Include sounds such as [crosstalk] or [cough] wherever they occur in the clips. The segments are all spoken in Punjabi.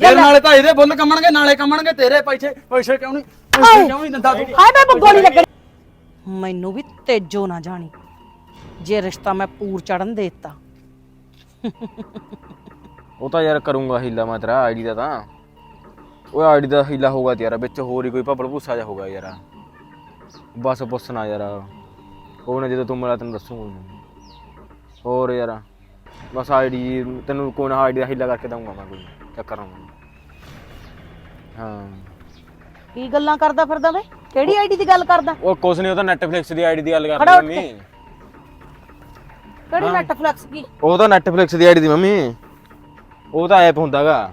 ਫਿਰ ਨਾਲੇ ਤਾਂ ਇਹਦੇ ਬੁੱਲ ਕੰਮਣਗੇ ਨਾਲੇ ਕੰਮਣਗੇ ਤੇਰੇ ਪੈਸੇ ਪੈਸੇ ਕਿਉਂ ਨਹੀਂ ਪੈਸੇ ਕਿਉਂ ਨਹੀਂ ਦਿੰਦਾ ਤੂੰ? ਹਾਏ ਮੈਂ ਗੋਲੀ ਲੱਗਣੀ। ਮੈਨੂੰ ਵੀ ਤੇਜੋ ਨਾ ਜਾਣੀ। ਜੇ ਰਿਸ਼ਤਾ ਮੈਂ ਪੂਰ ਚੜਨ ਦੇਤਾ। ਉਹ ਤਾਂ ਯਾਰ ਕਰੂੰਗਾ ਹੀਲਾ ਮੈਂ ਤੇਰਾ ਆਈਡੀ ਦਾ ਤਾਂ। ਉਹ ਆਈਡੀ ਦਾ ਹੀਲਾ ਹੋਊਗਾ ਤੇ ਯਾਰ ਵਿੱਚ ਹੋਰ ਹੀ ਕੋਈ ਭੱਬਲ ਭੂਸਾ ਜਾ ਹੋਊਗਾ ਯਾਰ। ਬਸ ਪੁੱਛਣਾ ਯਾਰ। ਕੋਈ ਨਾ ਜਦੋਂ ਤੂੰ ਮਿਲਾ ਤੈਨੂੰ ਦੱਸੂਗਾ ਹੋਰ ਯਾਰ ਬਸ ਆਈਡੀ ਤੈਨੂੰ ਕੋਈ ਨਾ ਆਈਡੀ ਦਾ ਹੀਲਾ ਕਰਕੇ ਦਊਂਗਾ ਮੈਂ ਕੋਈ ਚੱਕਰ ਨਾ ਹਾਂ। ਕੀ ਗੱਲਾਂ ਕਰਦਾ ਫਿਰਦਾ ਵੇ? ਕਿਹੜੀ ਆਈਡੀ ਦੀ ਗੱਲ ਕਰਦਾ? ਉਹ ਕੁਛ ਨਹੀਂ ਉਹ ਤਾਂ ਨੈਟਫਲਿਕਸ ਦੀ ਆਈਡੀ ਦੀ ਗੱਲ ਖੜਾ ਉੱਠ ਮੰਮੀ। ਕਿਹੜੀ ਨੈਟਫਲਿਕਸ ਕੀ ਉਹ ਤਾਂ ਨੈਟਫਲਿਕਸ ਦੀ ਆਈਡੀ ਦੀ ਮੰਮੀ। ਉਹ ਤਾਂ ਐਪ ਹੁੰਦਾਗਾ।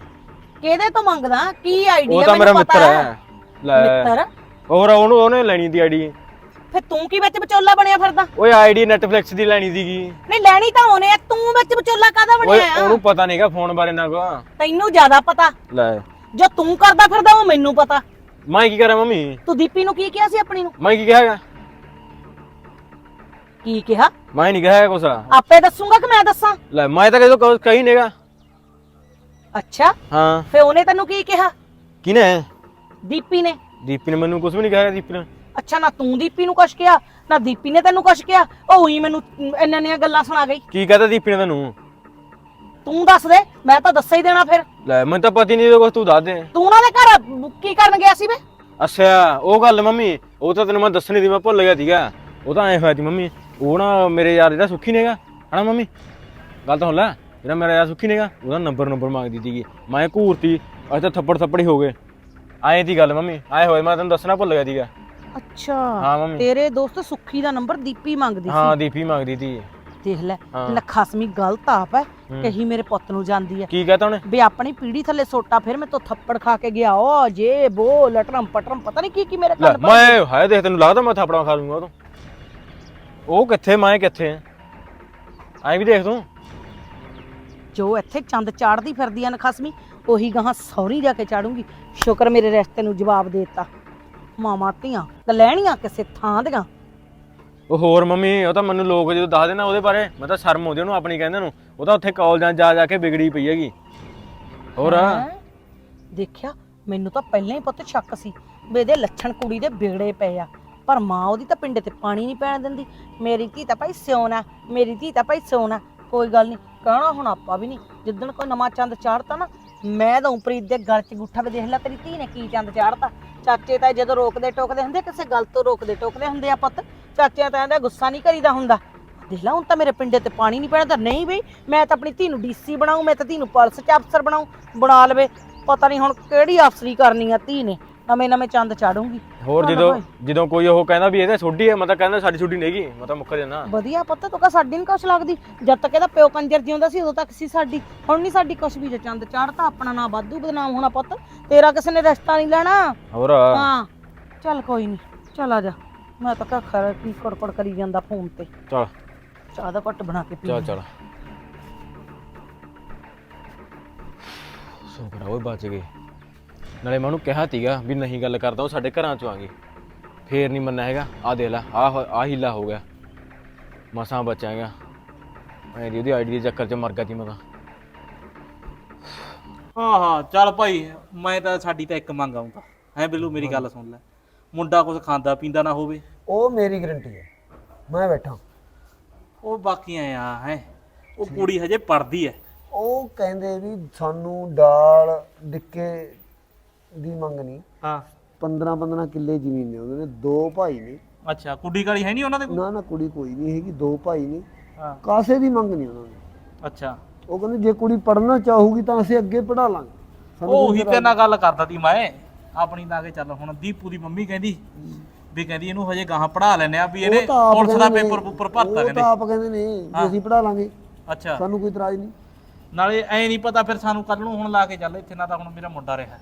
ਕਿਹਦੇ ਤੋਂ ਮੰਗਦਾ? ਕੀ ਆਈਡੀ ਉਹ ਤਾਂ ਮੇਰਾ ਮਿੱਤਰ ਹੈ। ਲੈ। ਮਿੱਤਰ? ਹੋਰ ਉਹਨੂੰ ਉਹਨੇ ਲੈਣੀ ਦੀ ਆਈਡੀ ਫਿਰ ਤੂੰ ਕੀ ਵਿੱਚ ਵਿਚੋਲਾ ਬਣਿਆ ਫਿਰਦਾ? ਓਏ ਆਈਡੀ ਨੈਟਫਲਿਕਸ ਦੀ ਲੈਣੀ ਸੀਗੀ। ਨਹੀਂ ਲੈਣੀ ਤਾਂ ਉਹਨੇ ਆ। ਤੂੰ ਵਿੱਚ ਵਿਚੋਲਾ ਕਾਦਾ ਓਏ ਬਣਿਆ ਆ? ਉਹਨੂੰ ਪਤਾ ਨਹੀਂਗਾ ਫੋਨ ਬਾਰੇ ਨਾ ਕੋ। ਤੈਨੂੰ ਜ਼ਿਆਦਾ ਪਤਾ। ਲੈ। ਜੋ ਤੂੰ ਕਰਦਾ ਫਿਰਦਾ ਉਹ ਮੈਨੂੰ ਪਤਾ। ਮੈਂ ਕੀ ਕਰਾਂ ਮੰਮੀ? ਤੂੰ ਦੀਪੀ ਨੂੰ ਕੀ ਕਿਹਾ ਸੀ ਆਪਣੀ ਨੂੰ? ਮੈਂ ਕੀ ਕਿਹਾਗਾ ਕੀ ਕਿਹਾ? ਮੈਂ ਨਹੀਂ ਕਿਹਾ ਕੁਛ। ਆਪੇ ਦੱਸੂਗਾ ਕਿ ਮੈਂ ਦੱਸਾਂ? ਲੈ ਮੈਂ ਤਾਂ ਕਹੋ ਕਹੀ ਨੇਗਾ ਅੱਛਾ ਹਾਂ। ਫੇ ਉਹਨੇ ਤੈਨੂੰ ਕੀ ਕਿਹਾ? ਕਿਨੇ ਦੀਪੀ ਨੇ। ਦੀਪੀ ਨੇ ਮੈਨੂੰ ਕੁਝ ਵੀ ਨਹੀਂ ਕਿਹਾ ਦੀਪੀ ਨੇ। ਅੱਛਾ ਨਾ ਤੂੰ ਦੀਪੀ ਨੂੰ ਕੁਛ ਕਿਹਾ ਨਾ ਦੀਪੀ ਨੇ ਤੈਨੂੰ ਕੁਛ ਕਿਹਾ ਉਹ ਉਹੀ ਮੈਨੂੰ ਇੰਨੀਆਂ ਇੰਨੀਆਂ ਗੱਲਾਂ ਸੁਣਾ ਗਈ। ਕੀ ਕਹਤਾ ਦੀਪੀ ਨੇ ਤੈਨੂੰ? ਤੂੰ ਦੱਸ ਦੇ ਮੈਂ ਤਾਂ ਦੱਸ ਹੀ ਦੇਣਾ ਫਿਰ। ਲੈ ਮੈਨੂੰ ਤਾਂ ਪਤਾ ਹੀ ਨਹੀਂ ਕੁਛ ਤੂੰ ਦੱਸ ਦੇ। ਤੂੰ ਉਹਨਾਂ ਦੇ ਘਰ ਕੀ ਕਰਨ ਗਿਆ ਸੀ ਵੇ? ਅੱਛਾ ਉਹ ਗੱਲ ਮੰਮੀ ਉਹ ਤਾਂ ਤੈਨੂੰ ਮੈਂ ਦੱਸਣੀ ਦੀ ਮੈਂ ਭੁੱਲ ਗਿਆ ਸੀਗਾ। ਉਹ ਤਾਂ ਐ ਹੋਇਆ ਸੀ ਮੰਮੀ ਉਹ ਨਾ ਮੇਰੇ ਯਾਰ ਜਿਹੜਾ ਸੁੱਖੀ ਨੇਗਾ ਹਨਾ ਮੰਮੀ? ਗੱਲ ਤਾਂ ਹੁਣ ਲੈ ਜਿਹੜਾ ਮੇਰਾ ਯਾਰ ਸੁੱਖੀ ਨੇਗਾ ਉਹਦਾ ਨੰਬਰ ਨੰਬਰ ਮੰਗਦੀ ਸੀਗੀ। ਮੈਂ ਘੂਰਤੀ ਅੱਜ ਤਾਂ ਥੱਪੜ ਥੱਪੜ ਹੀ ਹੋ ਗਏ। ਆਏ ਦੀ ਗੱਲ ਮੰਮੀ ਆਏ ਹੋਏ ਮੈਂ ਤੈਨੂੰ ਦੱਸਣਾ ਭੁੱਲ ਗਿਆ ਸੀਗਾ। ਅੱਛਾ ਹਾਂ ਮੰਮੀ। ਤੇਰੇ ਦੋਸਤ ਸੁੱਖੀ ਦਾ ਨੰਬਰ ਦੀਪੀ ਮੰਗਦੀ ਹਾਂ ਦੀਪੀ ਮੰਗਦੀ ਸੀ ਸੀ। ਦੇਖ ਲੈ ਹਾਂ। ਨਖਸਮੀ ਗਲਤ ਆਪ ਹੈ ਕਹੀ ਮੇਰੇ ਪੁੱਤ ਨੂੰ ਜਾਂਦੀ ਹੈ। ਕੀ ਕਹਤਾ ਉਹਨੇ? ਵੀ ਆਪਣੀ ਪੀੜੀ ਥੱਲੇ ਸੋਟਾ ਫਿਰ ਮੈਂ ਤੋਂ ਥੱਪੜ ਖਾ ਕੇ ਗਿਆ ਓ ਜੇ ਬੋ ਲਟਰਮ ਪਟਰਮ ਪਤਾ ਨਹੀਂ ਕੀ ਕੀ ਮੇਰੇ ਲੈ ਕੰਨ ਪਰ ਮੈਂ ਹਾਏ ਦੇਖ ਤੈਨੂੰ ਲੱਗਦਾ ਮੈਂ ਥਾਪੜਾ ਖਾ ਲੂੰਗਾ ਤੋਂ ਉਹ ਕਿੱਥੇ ਮੈਂ ਕਿੱਥੇ ਐਂ ਵੀ ਦੇਖ ਤੂੰ। ਜੋ ਇੱਥੇ ਚੰਦ ਚਾੜਦੀ ਫਿਰਦੀ ਆ ਨਖਸਮੀ ਉਹੀ ਗਾਹਾਂ ਸੌਰੀ ਜਾ ਕੇ ਚਾੜੂੰਗੀ। ਸ਼ੁਕਰ ਮੇਰੇ ਰਿਸ਼ਤੇ ਨੂੰ ਜਵਾਬ ਦੇ ਦਿੱਤਾ। ਮਾਮਾ ਧੀਆਂ ਤੇ ਲੈਣੀਆਂ ਕਿਸੇ ਥਾਂ ਦੀਆਂ। ਉਹ ਹੋਰ ਮੰਮੀ, ਉਹ ਤਾਂ ਮੈਨੂੰ ਲੋਕ ਜਦੋਂ ਦੱਸਦੇ ਨਾ ਉਹਦੇ ਬਾਰੇ, ਮੈਂ ਤਾਂ ਸ਼ਰਮ ਆਉਂਦੀ ਉਹਨੂੰ ਆਪਣੀ ਕਹਿੰਦੇ ਨੂੰ। ਉਹ ਤਾਂ ਉੱਥੇ ਕਾਲਜਾਂ ਜਾ ਜਾ ਕੇ ਵਿਗੜੀ ਪਈ ਹੈਗੀ। ਹੋਰ? ਹੈਂ? ਦੇਖਿਆ, ਮੈਨੂੰ ਤਾਂ ਪਹਿਲਾਂ ਹੀ ਪੁੱਤ ਸ਼ੱਕ ਸੀ ਵੀ ਇਹਦੇ ਲੱਛਣ ਕੁੜੀ ਦੇ ਵਿਗੜੇ ਪਏ ਆ। ਪਰ ਮਾਂ ਉਹਦੀ ਤਾਂ ਪਿੰਡੇ ਤੇ ਪਾਣੀ ਨਹੀਂ ਪੈਣ ਦਿੰਦੀ। ਮੇਰੀ ਧੀ ਤਾਂ ਭਾਈ ਸਿਉਣਾ ਮੇਰੀ ਧੀ ਤਾਂ ਭਾਈ ਸਿਉਣਾ ਕੋਈ ਗੱਲ ਨਹੀਂ, ਕਹਿਣਾ ਹੁਣ ਆਪਾਂ ਵੀ ਨਹੀਂ। ਜਿੱਦਣ ਕੋਈ ਨਵਾਂ ਚੰਦ ਚਾੜਤਾ ਨਾ, ਮੈਂ ਤਾਂ ਪ੍ਰੀਤ ਦੇ ਗਲ 'ਚ ਗੁੱਠਾ ਵੀ ਦੇਖ ਲੈ ਤੇਰੀ ਧੀ ਨੇ ਕੀ ਚੰਦ ਚਾੜਤਾ। ਚਾਚੇ ਤਾਂ ਜਦੋਂ ਰੋਕਦੇ ਟੋਕਦੇ ਹੁੰਦੇ ਕਿਸੇ ਗੱਲ ਤੋਂ ਰੋਕਦੇ ਟੋਕਦੇ ਹੁੰਦੇ ਆ ਪੁੱਤ। ਚਾਚਿਆਂ ਤਾਂ ਇਹਦਾ ਗੁੱਸਾ ਨਹੀਂ ਕਰੀਦਾ ਹੁੰਦਾ। ਦੇਖ ਲਾ ਹੁਣ ਤਾਂ ਮੇਰੇ ਪਿੰਡੇ ਤੇ ਪਾਣੀ ਨਹੀਂ ਪੈਣਾ ਨਹੀਂ ਬਈ ਮੈਂ ਤਾਂ ਆਪਣੀ ਧੀ ਨੂੰ ਡੀਸੀ ਬਣਾਉ ਮੈਂ ਤਾਂ ਧੀ ਨੂੰ ਪੁਲਿਸ 'ਚ ਅਫਸਰ ਬਣਾਉ ਬਣਾ ਲਵੇ। ਪਤਾ ਨਹੀਂ ਹੁਣ ਕਿਹੜੀ ਅਫਸਰੀ ਕਰਨੀ ਆ ਧੀ ਨੇ। ਨਵੇਂ ਨਵੇਂ ਚੰਦ ਚਾੜੂੰਗੀ। ਹੋਰ ਜਦੋਂ। ਜਦੋਂ ਕੋਈ ਉਹ ਕਹਿੰਦਾ ਵੀ ਇਹਦੇ ਛੋਡੀ ਹੈ ਮੈਂ ਤਾਂ ਕਹਿੰਦਾ ਸਾਡੀ ਛੋਡੀ ਨਹੀਂਗੀ ਮੈਂ ਤਾਂ ਮੁੱਕ ਜਾਣਾ। ਵਧੀਆ ਪੁੱਤ ਤੂੰ ਕਹ ਸਾਡੀ ਨੀ ਕੁਛ ਲੱਗਦੀ। ਜਦ ਤੱਕ ਇਹਦਾ ਪਿਓ ਕੰਜਰ ਜਿਉਂਦਾ ਸੀ ਉਦੋਂ ਤੱਕ ਸੀ ਸਾਡੀ। ਹੁਣ ਨਹੀਂ ਸਾਡੀ ਕੁਛ ਵੀ ਜੇ ਚੰਦ ਚਾੜਤਾ ਆਪਣਾ ਨਾਂ ਵਾਧੂ ਬਦਨਾਮ ਹੋਣਾ ਪੁੱਤ। ਤੇਰਾ ਕਿਸੇ ਨੇ ਰਿਸ਼ਤਾ ਨਹੀਂ ਲੈਣਾ। ਹੋਰ? ਹਾਂ। ਚੱਲ ਕੋਈ ਨਹੀਂ ਚੱਲ ਆ ਜਾ। ਮੈਂ ਤਾਂ ਕਾ ਖਰ ਕੀ ਕੜਕੜ ਕਰੀ ਜਾਂਦਾ ਫੋਨ ਤੇ। ਚਲ। ਚਾਹ ਦਾ ਘੁੱਟ ਬਣਾ ਕੇ ਪੀ ਚਲ ਚਲ। ਸੋਕੜਾ ਉਹ ਬਚ ਗਏ। ਨਾਲੇ ਮੈਂ ਉਹਨੂੰ ਕਿਹਾ ਤੀਗਾ ਵੀ ਨਹੀਂ ਗੱਲ ਕਰਦਾ ਉਹ ਸਾਡੇ ਘਰਾਂ ਚੋਂ ਆ ਗਏ ਫੇਰ ਨਹੀਂ ਮੰਨਣਾ ਹੈਗਾ। ਆ ਦੇ ਲੈ ਆ ਆ ਹੀਲਾ ਹੋ ਗਿਆ। ਮਸਾਂ ਬਚਾਂਗਾ ਮੈਂ ਉਹਦੀ ਆਈਡੀ ਦੇ ਚੱਕਰ 'ਚ ਮਰ ਗਿਆ ਸੀ ਮੈਂ ਤਾਂ। ਹਾਂ ਹਾਂ ਚੱਲ ਭਾਈ ਮੈਂ ਤਾਂ ਸਾਡੀ ਤਾਂ ਇੱਕ ਮੰਗ ਆਉਂਗਾ ਹੈ ਬਿੱਲੂ ਮੇਰੀ ਗੱਲ ਸੁਣ ਲੈ। ਮੁੰਡਾ ਕੁਝ ਖਾਂਦਾ ਪੀਂਦਾ ਨਾ ਹੋਵੇ। ਉਹ ਮੇਰੀ ਗਰੰਟੀ ਹੈ। ਮੈਂ ਬੈਠਾ ਉਹ ਬਾਕੀਆਂ ਆ ਹੈ। ਉਹ ਕੁੜੀ ਹਜੇ ਪੜਦੀ ਐ ਉਹ ਕਹਿੰਦੇ ਵੀ ਸਾਨੂੰ ਦਾਲ ਡਿੱਕੇ ਦੀ ਮੰਗ ਨਹੀਂ। ਹਾਂ। 15 15 ਕਿੱਲੇ ਜ਼ਮੀਨ ਨੇ ਉਹਨਾਂ ਨੇ ਦੋ ਭਾਈ ਨੇ। ਅੱਛਾ ਕੁੜੀ ਕਾਲੀ ਹੈ ਨਹੀਂ ਉਹਨਾਂ ਦੇ ਕੋਲ? ਨਾ ਨਾ ਕੁੜੀ ਕੋਈ ਨਹੀਂ ਹੈਗੀ ਦੋ ਭਾਈ ਨੇ। ਹਾਂ। ਕਾਸੇ ਦੀ ਮੰਗ ਨਹੀਂ ਉਹਨਾਂ ਨੇ ਅੱਛਾ। ਉਹ ਕਹਿੰਦੇ ਜੇ ਕੁੜੀ ਪੜ੍ਹਨਾ ਚਾਹੂਗੀ ਤਾਂ ਅਸੀਂ ਅੱਗੇ ਪੜ੍ਹਾ ਲਾਂਗੇ। ਸਾਨੂੰ ਉਹ ਉਹੀ ਤੇ ਨਾਲ ਗੱਲ ਕਰਦਾ ਸੀ ਮੈਂ। ਆਪਣੀ ਲਾ ਕੇ ਚੱਲ ਹੁਣ ਦੀਪੂ ਦੀ ਮੰਮੀ ਕਹਿੰਦੀ ਵੀ ਕਹਿੰਦੀ ਇਹਨੂੰ ਹਜੇ ਗਾਹਾਂ ਪੜਾ ਲੈਨੇ ਆ ਵੀ ਇਹਨੇ ਉਹ ਤਾਂ ਆਪ ਪੁਲਿਸ ਦਾ ਕਹਿੰਦੇ ਨੇ- ਪੇਪਰ ਪੂਪਰ ਭਰਤਾ ਉਹ ਕਹਿੰਦੇ। ਤਾਂ ਆਪ ਕਹਿੰਦੇ ਨੇ ਵੀ ਅਸੀਂ ਪੜ੍ਹਾ ਲਾਂਗੇ। ਅੱਛਾ। ਸਾਨੂੰ ਕੋਈ ਇਤਰਾਜ਼ ਨਹੀਂ। ਨਾਲੇ ਐ ਨਹੀਂ ਪਤਾ ਫਿਰ ਸਾਨੂੰ ਕੱਲ ਨੂੰ ਹੁਣ ਲਾ ਕੇ ਚੱਲ ਇੱਥੇ ਨਾ ਤਾਂ ਹੁਣ ਮੇਰਾ ਮੁੰਡਾ ਰਿਹਾ।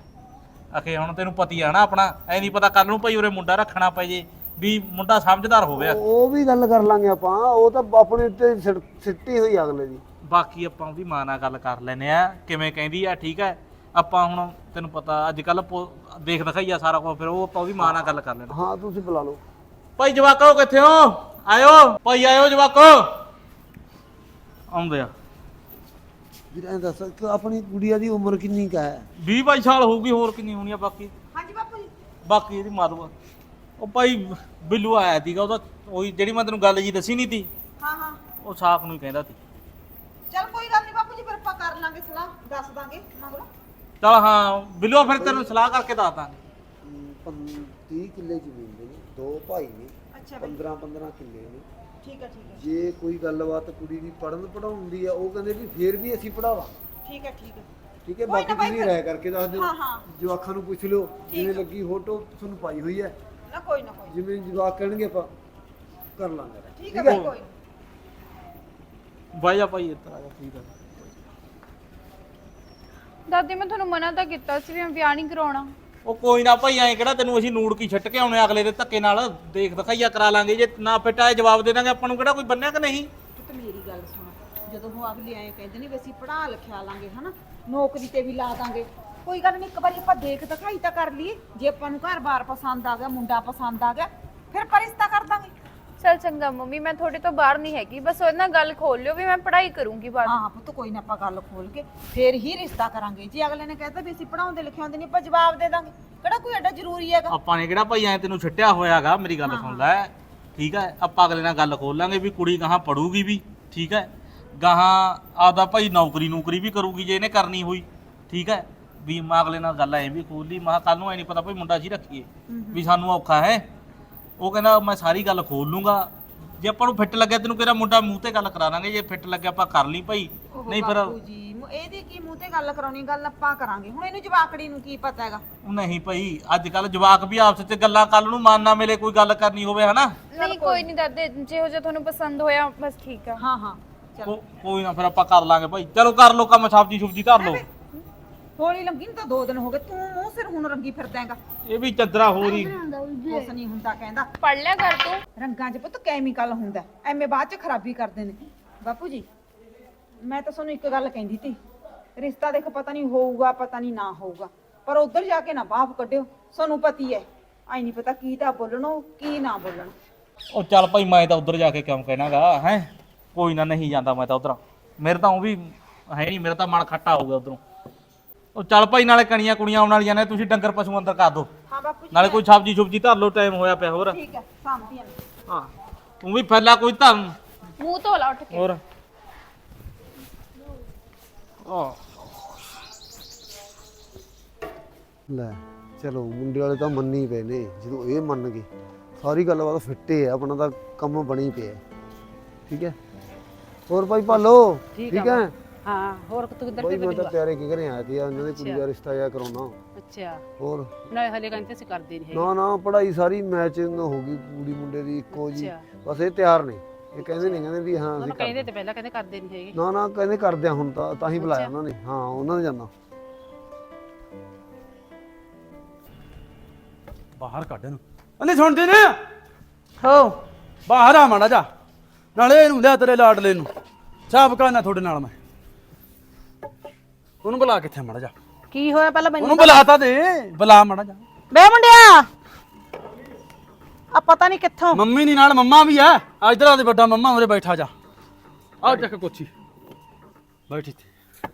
ਅਖੇ ਹੁਣ ਤੈਨੂੰ ਪਤੀ ਆ ਨਾ ਆਪਣਾ ਐ ਨਹੀਂ ਪਤਾ ਕੱਲ ਨੂੰ ਭਾਈ ਉਰੇ ਮੁੰਡਾ ਰੱਖਣਾ ਪੈ ਜੇ ਵੀ ਮੁੰਡਾ ਸਮਝਦਾਰ ਹੋਵੇ। ਉਹ ਵੀ ਗੱਲ ਕਰ ਲਾਂਗੇ ਆਪਾਂ ਉਹ ਤਾਂ ਆਪਣੇ ਉੱਤੇ ਸਿੱਟ- ਸਿੱਟੀ ਹੋਈ ਅਗਲੇ ਦੀ। ਬਾਕੀ ਆਪਾਂ ਉਹਦੀ ਮਾਂ ਨਾਲ ਗੱਲ ਕਰ ਲੈਨੇ ਆ ਕਿਵੇਂ ਕਹਿੰਦੀ ਆ ਠੀਕ ਹੈ ਆਪਾਂ ਹੁਣ ਤੈਨੂੰ ਪਤਾ ਅੱਜ ਕੱਲ ਦੇਖ ਦਿਖਾਈਆ ਸਾਰਾ ਕੁਝ ਫਿਰ ਉਹ ਆਪਾਂ ਉਹਦੀ ਮਾਂ ਨਾਲ ਗੱਲ ਕਰ ਲੈਣਾ ਹਾਂ ਤੁਸੀਂ ਬੁਲਾ ਲਓ। ਭਾਈ ਜਵਾਕੋ ਕਿੱਥੇ ਹੋ? ਆਇਓ। ਭਾਈ ਆਇਓ ਜਵਾਕੋ। ਆਉਂਦੇ ਆ। ਵੀਰ ਐਂ ਦੱਸ ਕਿ ਆਪਣੀ ਗੁੜੀਆ ਦੀ ਉਮਰ ਕਿੰਨੀ ਕਾ ਹੈ? 20 22 ਸਾਲ ਹੋਊਗੀ ਹੋਰ ਕਿੰਨੀ ਹੋਣੀ ਆ ਬਾਕੀ? ਹਾਂਜੀ ਬਾਪੂ ਜੀ। ਬਾਕੀ ਇਹਦੀ ਮਾਦਵਾ ਉਹ ਭਾਈ ਬਿੱਲੂ ਆਇਆ ਸੀਗਾ ਉਹਦਾ ਉਹੀ ਜਿਹੜੀ ਮੈਂ ਤੈਨੂੰ ਗੱਲ ਜੀ ਦੱਸੀ ਨਹੀਂ ਤੀ ਹਾਂ ਹਾਂ। ਉਹ ਸਾਖ ਨੂੰ ਹੀ ਕਹਿੰਦਾ ਸੀ। ਚਲ ਕੋਈ ਗੱਲ ਨਹੀਂ ਬਾਪੂ ਜੀ ਫਿਰ ਆਪਾਂ ਕਰ ਲਾਂਗੇ ਸਲਾਹ ਦੱਸ ਦਾਂਗੇ ਮਗਰੋਂ। ਚਲ ਹਾਂ ਬਿੱਲੂ ਫਿਰ ਤੈਨੂੰ ਸਲਾਹ ਕਰਕੇ ਦੱਸ ਦਾਂਗੇ। 30 ਕਿੱਲੇ ਜ਼ਮੀਨ ਦੇ ਨੇ ਦੋ ਭਾਈ ਨੇ ਅੱਛਾ ਬਈ। 15 15 ਕਿੱਲੇ ਨੇ। ਠੀਕ ਹੈ ਠੀਕ ਹੈ। ਜੇ ਕੋਈ ਗੱਲਬਾਤ ਕੁੜੀ ਦੀ ਪੜਨ ਪੜਾਉਂਦੀ ਆ ਉਹ ਕਹਿੰਦੇ ਵੀ ਫੇਰ ਵੀ ਅਸੀਂ ਪੜਾਵਾ ਠੀਕ ਹੈ ਠੀਕ ਹੈ। ਠੀਕ ਹੈ ਕੋਈ ਬਾਕੀ ਨਾ ਬਾਈ ਤੁਸੀਂ ਫਿਰ- ਰਾਇ ਕਰਕੇ ਦੱਸ ਦਿਓ। ਹਾਂ, ਹਾਂ। ਜਵਾਖਾਂ ਨੂੰ ਪੁੱਛ ਲਿਓ ਜਿਵੇਂ ਲੱਗੀ ਫੋਟੋ ਤੁਹਾਨੂੰ ਪਾਈ ਹੋਈ ਹੈ। ਨਾ ਕੋਈ ਨਾ ਕੋਈ ਜਿਵੇਂ ਜਵਾਕ ਕਹਿਣਗੇ ਆਪਾਂ ਕਰ ਲਾਂਗੇ। ਠੀਕ ਹੈ ਬਈ ਕੋਈ ਨਾ। ਬਾਈ ਜਾ ਭਾਈ ਇੱਧਰ ਆ ਜਾ ਠੀਕ ਹੈ। ਦਾਦੀ ਮੈਂ ਤੁਹਾਨੂੰ ਮਨਾ ਤਾਂ ਕੀਤਾ ਸੀ ਵੀ ਮੈਂ ਵਿਆਹ ਨਹੀਂ ਕਰਾਉਣਾ। ਉਹ ਕੋਈ ਨਾ ਭਾਈ ਐਂ ਕਿਹੜਾ ਤੈਨੂੰ ਅਸੀਂ ਨੂੜ ਕੀ ਛੱਟ ਕੇ ਆਉਣੇ ਅਗਲੇ ਦੇ ਧੱਕੇ ਨਾਲ? ਦੇਖ ਦਿਖਾਈਆ ਕਰਾ ਲਾਂਗੇ ਜੇ ਨਾ ਫਿੱਟ ਆਏ ਜਵਾਬ ਦੇ ਦਾਂਗੇ ਆਪਾਂ ਨੂੰ ਕਿਹੜਾ ਕੋਈ ਬੰਨਿਆ ਕਿ ਨਹੀਂ? ਪੁੱਤ ਮੇਰੀ ਗੱਲ ਸੁਣ। ਜਦੋਂ ਉਹ ਅਗਲੇ ਆਏ ਕਹਿੰਦੇ ਨੇ ਵੀ ਅਸੀਂ ਪੜ੍ਹਾ ਲਿਖਿਆ ਲਾਂਗੇ ਹਨਾ? ਨੌਕਰੀ ਤੇ ਵੀ ਲਾ ਦਾਂਗੇ। ਕੋਈ ਗੱਲ ਨਹੀਂ ਇੱਕ ਵਾਰੀ ਆਪਾਂ ਦੇਖ ਦਿਖਾਈ ਤਾਂ ਕਰ ਲਈਏ। ਜੇ ਆਪਾਂ ਨੂੰ ਘਰ-ਬਾਰ ਪਸੰਦ ਆ ਗਿਆ ਮੁੰਡਾ ਪਸੰਦ ਆ ਗਿਆ ਫਿਰ ਆਪਾਂ ਰਿਸ਼ਤਾ ਕਰ ਦਾਂਗੇ। ਚਲ ਚੰਗਾ ਮੰਮੀ ਮੈਂ ਤੁਹਾਡੇ ਤੋਂ ਬਾਹਰ ਨਹੀਂ ਹੈਗੀ ਬਸ ਉਹਦੇ ਨਾਲ ਗੱਲ ਖੋਲ ਲਿਓ ਵੀ ਮੈਂ ਪੜ੍ਹਾਈ ਕਰੂੰਗੀ ਬਾਅਦ ਹਾਂ ਹਾਂ ਪੁੱਤ ਕੋਈ ਨਾ ਆਪਾਂ ਗੱਲ ਖੋਲ ਕੇ ਫੇਰ ਹੀ ਰਿਸ਼ਤਾ ਕਰਾਂਗੇ। ਜੇ ਅਗਲੇ ਨੇ ਕਹਿਤਾ ਵੀ ਅਸੀਂ ਪੜਾਉਂਦੇ ਲਿਖਾਉਂਦੇ ਨਹੀਂ ਆਪਾਂ ਜਵਾਬ ਦੇ ਦਾਂਗੇ। ਕਿਹੜਾ ਕੋਈ ਐਡਾ ਜ਼ਰੂਰੀ ਹੈਗਾ? ਆਪਾਂ ਨੇ ਕਿਹੜਾ ਭਾਈ ਐਂ ਤੈਨੂੰ ਛੱਟਿਆ ਹੋਇਆਗਾ? ਮੇਰੀ ਗੱਲ ਸੁਣ ਲੈ। ਠੀਕ ਹੈ ਆਪਾਂ ਅਗਲੇ ਨਾਲ ਗੱਲ ਖੋਲ ਲਾਂਗੇ ਵੀ ਕੁੜੀ ਗਾਹਾਂ ਪੜੂਗੀ ਵੀ ਠੀਕ ਹੈ। ਗਾਹਾਂ ਆਪਦਾ ਭਾਈ ਨੌਕਰੀ ਨੌਕਰੀ ਵੀ ਕਰੂਗੀ ਜੇ ਇਹਨੇ ਕਰਨੀ ਹੋਈ ਠੀਕ ਹੈ। ਵੀ ਮੈਂ ਅਗਲੇ ਨਾਲ ਗੱਲ ਐਂ ਵੀ ਖੋਲ ਲਈ ਮੈਂ ਕੱਲ ਨੂੰ ਐ ਨਹੀਂ ਪਤਾ ਭਾਈ ਮੁੰਡਾ ਜੀ ਰੱਖੀਏ ਵੀ ਸਾਨੂੰ ਔਖਾ ਹੈ। ਉਹ ਕਹਿੰਦਾ ਮੈਂ ਸਾਰੀ ਗੱਲ ਖੋਲ ਲੂੰਗਾ। ਜੇ ਆਪਾਂ ਨੂੰ ਫਿੱਟ ਲੱਗਿਆ ਤੈਨੂੰ ਕਿਹੜਾ ਮੁੰਡਾ ਮੂੰਹ ਤੇ ਗੱਲ ਕਰਾ ਦਾਂਗੇ ਜੇ ਫਿੱਟ ਲੱਗਿਆ ਆਪਾਂ ਕਰ ਲਈ ਭਾਈ। ਨਹੀਂ ਫਿਰ ਬਾਪੂ ਜੀ ਮ- ਇਹਦੀ ਕੀ ਮੂੰਹ ਤੇ ਗੱਲ ਕਰਾਉਣੀ ਗੱਲ ਆਪਾਂ ਕਰਾਂਗੇ। ਹੁਣ ਇਹਨੂੰ ਜਵਾਕੜੀ ਨੂੰ ਕੀ ਪਤਾ ਹੈਗਾ? ਨਹੀਂ ਭਾਈ ਅੱਜ ਕੱਲ ਜਵਾਕ ਵੀ ਆਪਸ ਵਿੱਚ ਗੱਲਾਂ ਕੱਲ ਨੂੰ ਮਨ ਨਾ ਮਿਲੇ ਕੋਈ ਗੱਲ ਕਰਨੀ ਹੋਵੇ ਹਨਾ? ਨਹੀਂ ਕੋਈ ਨਹੀਂ ਦਾਦੇ ਜਿਹੋ ਜਿਹਾ ਤੁਹਾਨੂੰ ਪਸੰਦ ਹੋਇਆ ਬਸ ਠੀਕ ਆ। ਹਾਂ ਹਾਂ। ਚਲ। ਕੋ- ਕੋਈ ਨਾ ਫਿਰ ਆਪਾਂ ਕਰ ਲਾਂਗੇ ਭਾਈ। ਚਲੋ ਕਰ ਲੋ ਕੰਮ ਸਬਜੀ ਸੁਬਜੀ ਧਰ ਲੋ ਹੋਲੀ ਲੰਗੀ ਨੂੰ ਤਾਂ ਦੋ ਦਿਨ ਹੋ ਗਏ ਤੂੰ ਮੂੰਹ ਸਿਰ ਹੁਣ ਰੰਗੀ ਫਿਰਦਾ ਹੈਗਾ। ਇਹ ਵੀ ਚੰਦਰਾ ਹੋ ਰਹੀ। ਕੁਛ ਨਹੀਂ ਹੁੰਦਾ ਕਹਿੰਦਾ। ਪੜ ਲਿਆ ਕਰ ਤੂੰ। ਰੰਗਾਂ 'ਚ ਪੁੱਤ ਕੈਮੀਕਲ ਹੁੰਦਾ ਐਵੇਂ ਬਾਅਦ 'ਚ ਖਰਾਬੀ ਕਰਦੇ ਨੇ। ਬਾਪੂ ਜੀ ਮੈਂ ਤਾਂ ਤੁਹਾਨੂੰ ਇੱਕ ਗੱਲ ਕਹਿੰਦੀ ਤੀ ਰਿਸ਼ਤਾ ਦੇਖ ਪਤਾ ਨਹੀਂ ਹੋਊਗਾ ਪਤਾ ਨਹੀਂ ਨਾ ਹੋਊਗਾ ਪਰ ਉਧਰ ਜਾ ਕੇ ਨਾ ਬਾਪ ਕੱਢਿਓ ਸਾਨੂੰ ਪਤੀ ਹੈ। ਆਈ ਨਹੀਂ ਪਤਾ ਕੀ ਤਾਂ ਬੋਲਣੋ ਕੀ ਨਾ ਬੋਲਣ। ਉਹ ਚੱਲ ਭਾਈ ਮੈਂ ਤਾਂ ਉਧਰ ਜਾ ਕੇ ਕਿਉਂ ਕਹਿਣਾਗਾ ਹੈ? ਕੋਈ ਨਾ ਨਹੀਂ ਜਾਂਦਾ ਮੈਂ ਤਾਂ ਉਧਰ। ਮੇਰੇ ਤਾਂ ਉਹ ਵੀ ਹੈ ਨਹੀਂ ਮੇਰਾ ਤਾਂ ਮਨ ਖੱਟਾ ਹੋ ਗਿਆ ਉਧਰੋਂ। ਉਹ ਚੱਲ ਭਾਈ ਨਾਲੇ ਕਣੀਆਂ ਕੁੜੀਆਂ ਆਉਣ ਵਾਲੀਆਂ ਨੇ ਤੁਸੀਂ ਡੰਗਰ ਪਸ਼ੂ ਅੰਦਰ ਕਰ ਦੋ ਹਾਂ ਬਾਪੂ ਜੀ ਨਾਲੇ ਕੋਈ ਸਬਜੀ ਸੁਬਜੀ ਧਰ ਲੋ ਟਾਈਮ ਹੋਇਆ ਪਿਆ ਹੋਰ। ਠੀਕ ਹੈ ਸਾਂਭਦੀਆਂ ਨੇ ਹਾਂ ਤੂੰ ਵੀ ਫੈਲਾ ਕੋਈ ਧਰ ਮੂੰਹ ਧੋ ਲਾ ਉੱਠ ਕੇ। ਹੋਰ। ਆਹ। ਲੈ ਚਲੋ ਮੁੰਡੇ ਵਾਲੇ ਤਾਂ ਮੰਨੀ ਪਏ ਨੇ ਜਦੋਂ ਇਹ ਮੰਨ ਗਏ। ਸਾਰੀ ਗੱਲਬਾਤ ਫਿੱਟੇ ਆ ਆਪਣਾ ਤਾਂ ਕੰਮ ਬਣੀ ਪਿਆ। ਠੀਕ ਹੈ? ਹੋਰ ਭਾਈ ਭਾਲੋ। ਠੀਕ ਹੈ? ਹਾਂ ਹੋਰ ਤੂੰ ਕਿੱਧਰ ਭਾਈ ਤੇ ਮੈਂ ਤਾਂ ਪਿਆਰੇ ਕੇ ਘਰੇ ਆਇਆ ਸੀ ਉਹਨਾਂ ਦੀ ਕੁੜੀ ਦਾ ਰਿਸ਼ਤਾ ਜਿਹਾ ਕਰਾਉਣਾ। ਅੱਛਾ। ਹੋਰ? ਨਾਲੇ ਹਲੇ ਕਹਿੰਦੇ ਅਸੀਂ ਕਰਦੇ ਨਹੀਂ ਨਾ ਨਾ ਪੜ੍ਹਾਈ ਸਾਰੀ ਮੈਚਿੰਗ ਹੋ ਗਈ ਕੁੜੀ ਮੁੰਡੇ ਦੀ ਇੱਕੋ ਜੀ। ਬਸ ਇਹ ਤਿਆਰ ਨੇ। ਇਹ ਕਹਿੰਦੇ ਨਹੀਂ ਕਹਿੰਦੇ ਵੀ ਹਾਂ ਅਸੀਂ ਕਹਿੰਦੇ ਤੇ ਪਹਿਲਾਂ ਕਹਿੰਦੇ ਕਰਦੇ ਨਹੀਂ ਹੈਗੇ। ਨਾ ਨਾ ਕਹਿੰਦੇ ਕਰਦੇ ਆ ਹੁਣ ਤਾਂ ਤਾਂ ਹੀ ਬੁਲਾਇਆ ਉਹਨਾਂ ਨੇ। ਹਾਂ ਉਹਨਾਂ ਨੇ ਜਾਣਾ। ਬਾਹਰ ਕੱਢ ਇਹਨੂੰ। ਉਹਨੇ ਸੁਣਦੇ ਨੇ? ਹੋ। ਬਾਹਰ ਆ ਮਾੜਾ ਜਾ। ਨਾਲੇ ਇਹਨੂੰ ਲਿਆ ਤੇਰੇ ਲਾਡਲੇ ਨੂੰ। ਸਾਬ ਕਰਨਾ ਤੁਹਾਡੇ ਨਾਲ ਮੈਂ। ਉਹਨੂੰ ਬੁਲਾ ਕਿੱਥੇ ਮਾੜਾ ਜਾ। ਕੀ ਹੋਇਆ ਪਹਿਲਾਂ ਮੈਨੂੰ ਉਹਨੂੰ ਬੁਲਾ ਤਾਂ ਦੇ। ਬੁਲਾ ਮਾੜਾ ਜਾ। ਬੇ ਮੁੰਡਿਆ। ਆ ਪਤਾ ਨਹੀਂ ਕਿੱਥੋਂ। ਮੰਮੀ ਨਹੀਂ ਨਾਲ ਮੰਮਾ ਵੀ ਆ। ਇਧਰ ਆ ਦੇ ਵੱਡਾ ਮੰਮਾ ਉਰੇ ਬੈਠਾ ਜਾ। ਆ ਚੱਕ ਕੋਚੀ ਬੈਠੀ ਤੇ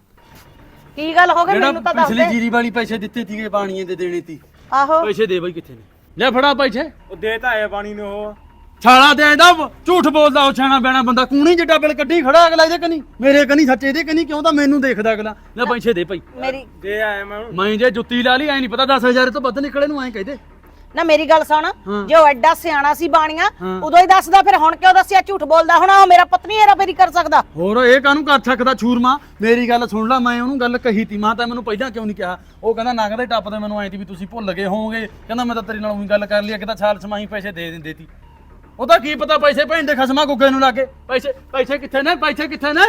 ਕੀ ਗੱਲ ਹੋ ਗਈ? ਜਿਹੜਾ ਮੈਨੂੰ ਤਾਂ ਦੱਸ ਪਿਛਲੀ ਦੇ। ਜੀਰੀ ਵਾਲੀ ਪੈਸੇ ਦਿੱਤੇ ਸੀਗੇ ਬਾਣੀਏ ਦੇ ਦੇਣੇ ਤੀ ਆਹੋ। ਪੈਸੇ ਦੇ ਬਈ ਕਿੱਥੇ ਨੇ? ਲੈ ਫੜਾ ਪੈਸੇ ਉਹ ਦੇ ਤਾਂ ਆਏ ਪਾਣੀ ਨੂੰ ਉਹ। ਛਾਲਾ ਦੇ ਇਹਦਾ ਝੂਠ ਬੋਲਦਾ ਉਹ ਛਾਣਾ ਬੈਣਾ ਬੰਦਾ ਕੂਣੀ ਜਿੱਡਾ ਬਿਲ ਕੱਢੀ ਖੜਾ ਅਗਲਾ ਇਹਦੇ ਕਨੀ ਮੇਰੇ ਕਨੀ ਸੱਚੇ ਇਹਦੇ ਕਨੀ ਕਿਉਂ ਤਾਂ ਮੈਨੂੰ ਦੇਖਦਾ ਅਗਲਾ? ਲੈ ਪੈਸੇ ਦੇ ਭਾਈ। ਮੇਰੀ ਦੇ ਆਏ ਮੈਂ ਉਹਨੂੰ। ਮੈਂ ਜੇ ਜੁੱਤੀ ਲਾ ਲਈ ਐ ਨਹੀਂ ਪਤਾ 10000 ਤੋਂ ਵੱਧ ਨਿਕਲੇ ਨੂੰ ਐ ਕਹਦੇ ਨਾ ਮੇਰੀ ਗੱਲ ਸੁਣ ਹਾਂ। ਜੇ ਉਹ ਐਡਾ ਸਿਆਣਾ ਸੀ ਬਾਣੀਆਂ ਹਾਂ। ਉਦੋਂ ਹੀ ਦੱਸਦਾ ਫਿਰ ਹੁਣ ਕਿਉਂ ਦੱਸਿਆ ਝੂਠ ਬੋਲਦਾ ਹੁਣ ਉਹ ਮੇਰਾ ਪਤਨੀ ਹੈਰਾ ਫੇਰੀ ਕਰ ਸਕਦਾ। ਹੋਰ ਇਹ ਕਾਹਨੂੰ ਕਰ ਸਕਦਾ ਛੂਰਮਾ? ਮੇਰੀ ਗੱਲ ਸੁਣ ਲੈ ਮੈਂ ਉਹਨੂੰ ਗੱਲ ਕਹੀ ਤੀ ਮਾਂ ਤਾਂ ਮੈਨੂੰ ਪਹਿਲਾਂ ਕਿਉਂ ਨਹੀਂ ਕਿਹਾ? ਉਹ ਕਹਿੰਦਾ ਨੰਗ ਦੇ ਟੱਪ ਮੈਨੂੰ ਐਂ ਤੀ ਵੀ ਤੁਸੀਂ ਭੁੱਲ ਗਏ ਹੋਵੋਗੇ। ਕਹਿੰਦਾ ਮੈਂ ਤਾਂ ਤੇਰੇ ਨਾਲ ਉਹੀ ਗੱਲ ਕਰ ਲਈ ਕਿ ਤਾਂ ਛਾਲ ਸਮਾਈ ਪੈਸੇ ਦੇ ਦਿੰਦੇ ਤੀ। ਉਹਦਾ ਕੀ ਪਤਾ ਪੈਸੇ ਭੈਣ ਦੇ ਖਸਮਾ ਗੁੱਗੇ ਨੂੰ ਲਾਗੇ। ਪੈਸੇ ਪੈਸੇ ਕਿੱਥੇ ਨੇ ਪੈਸੇ ਕਿੱਥੇ ਨੇ?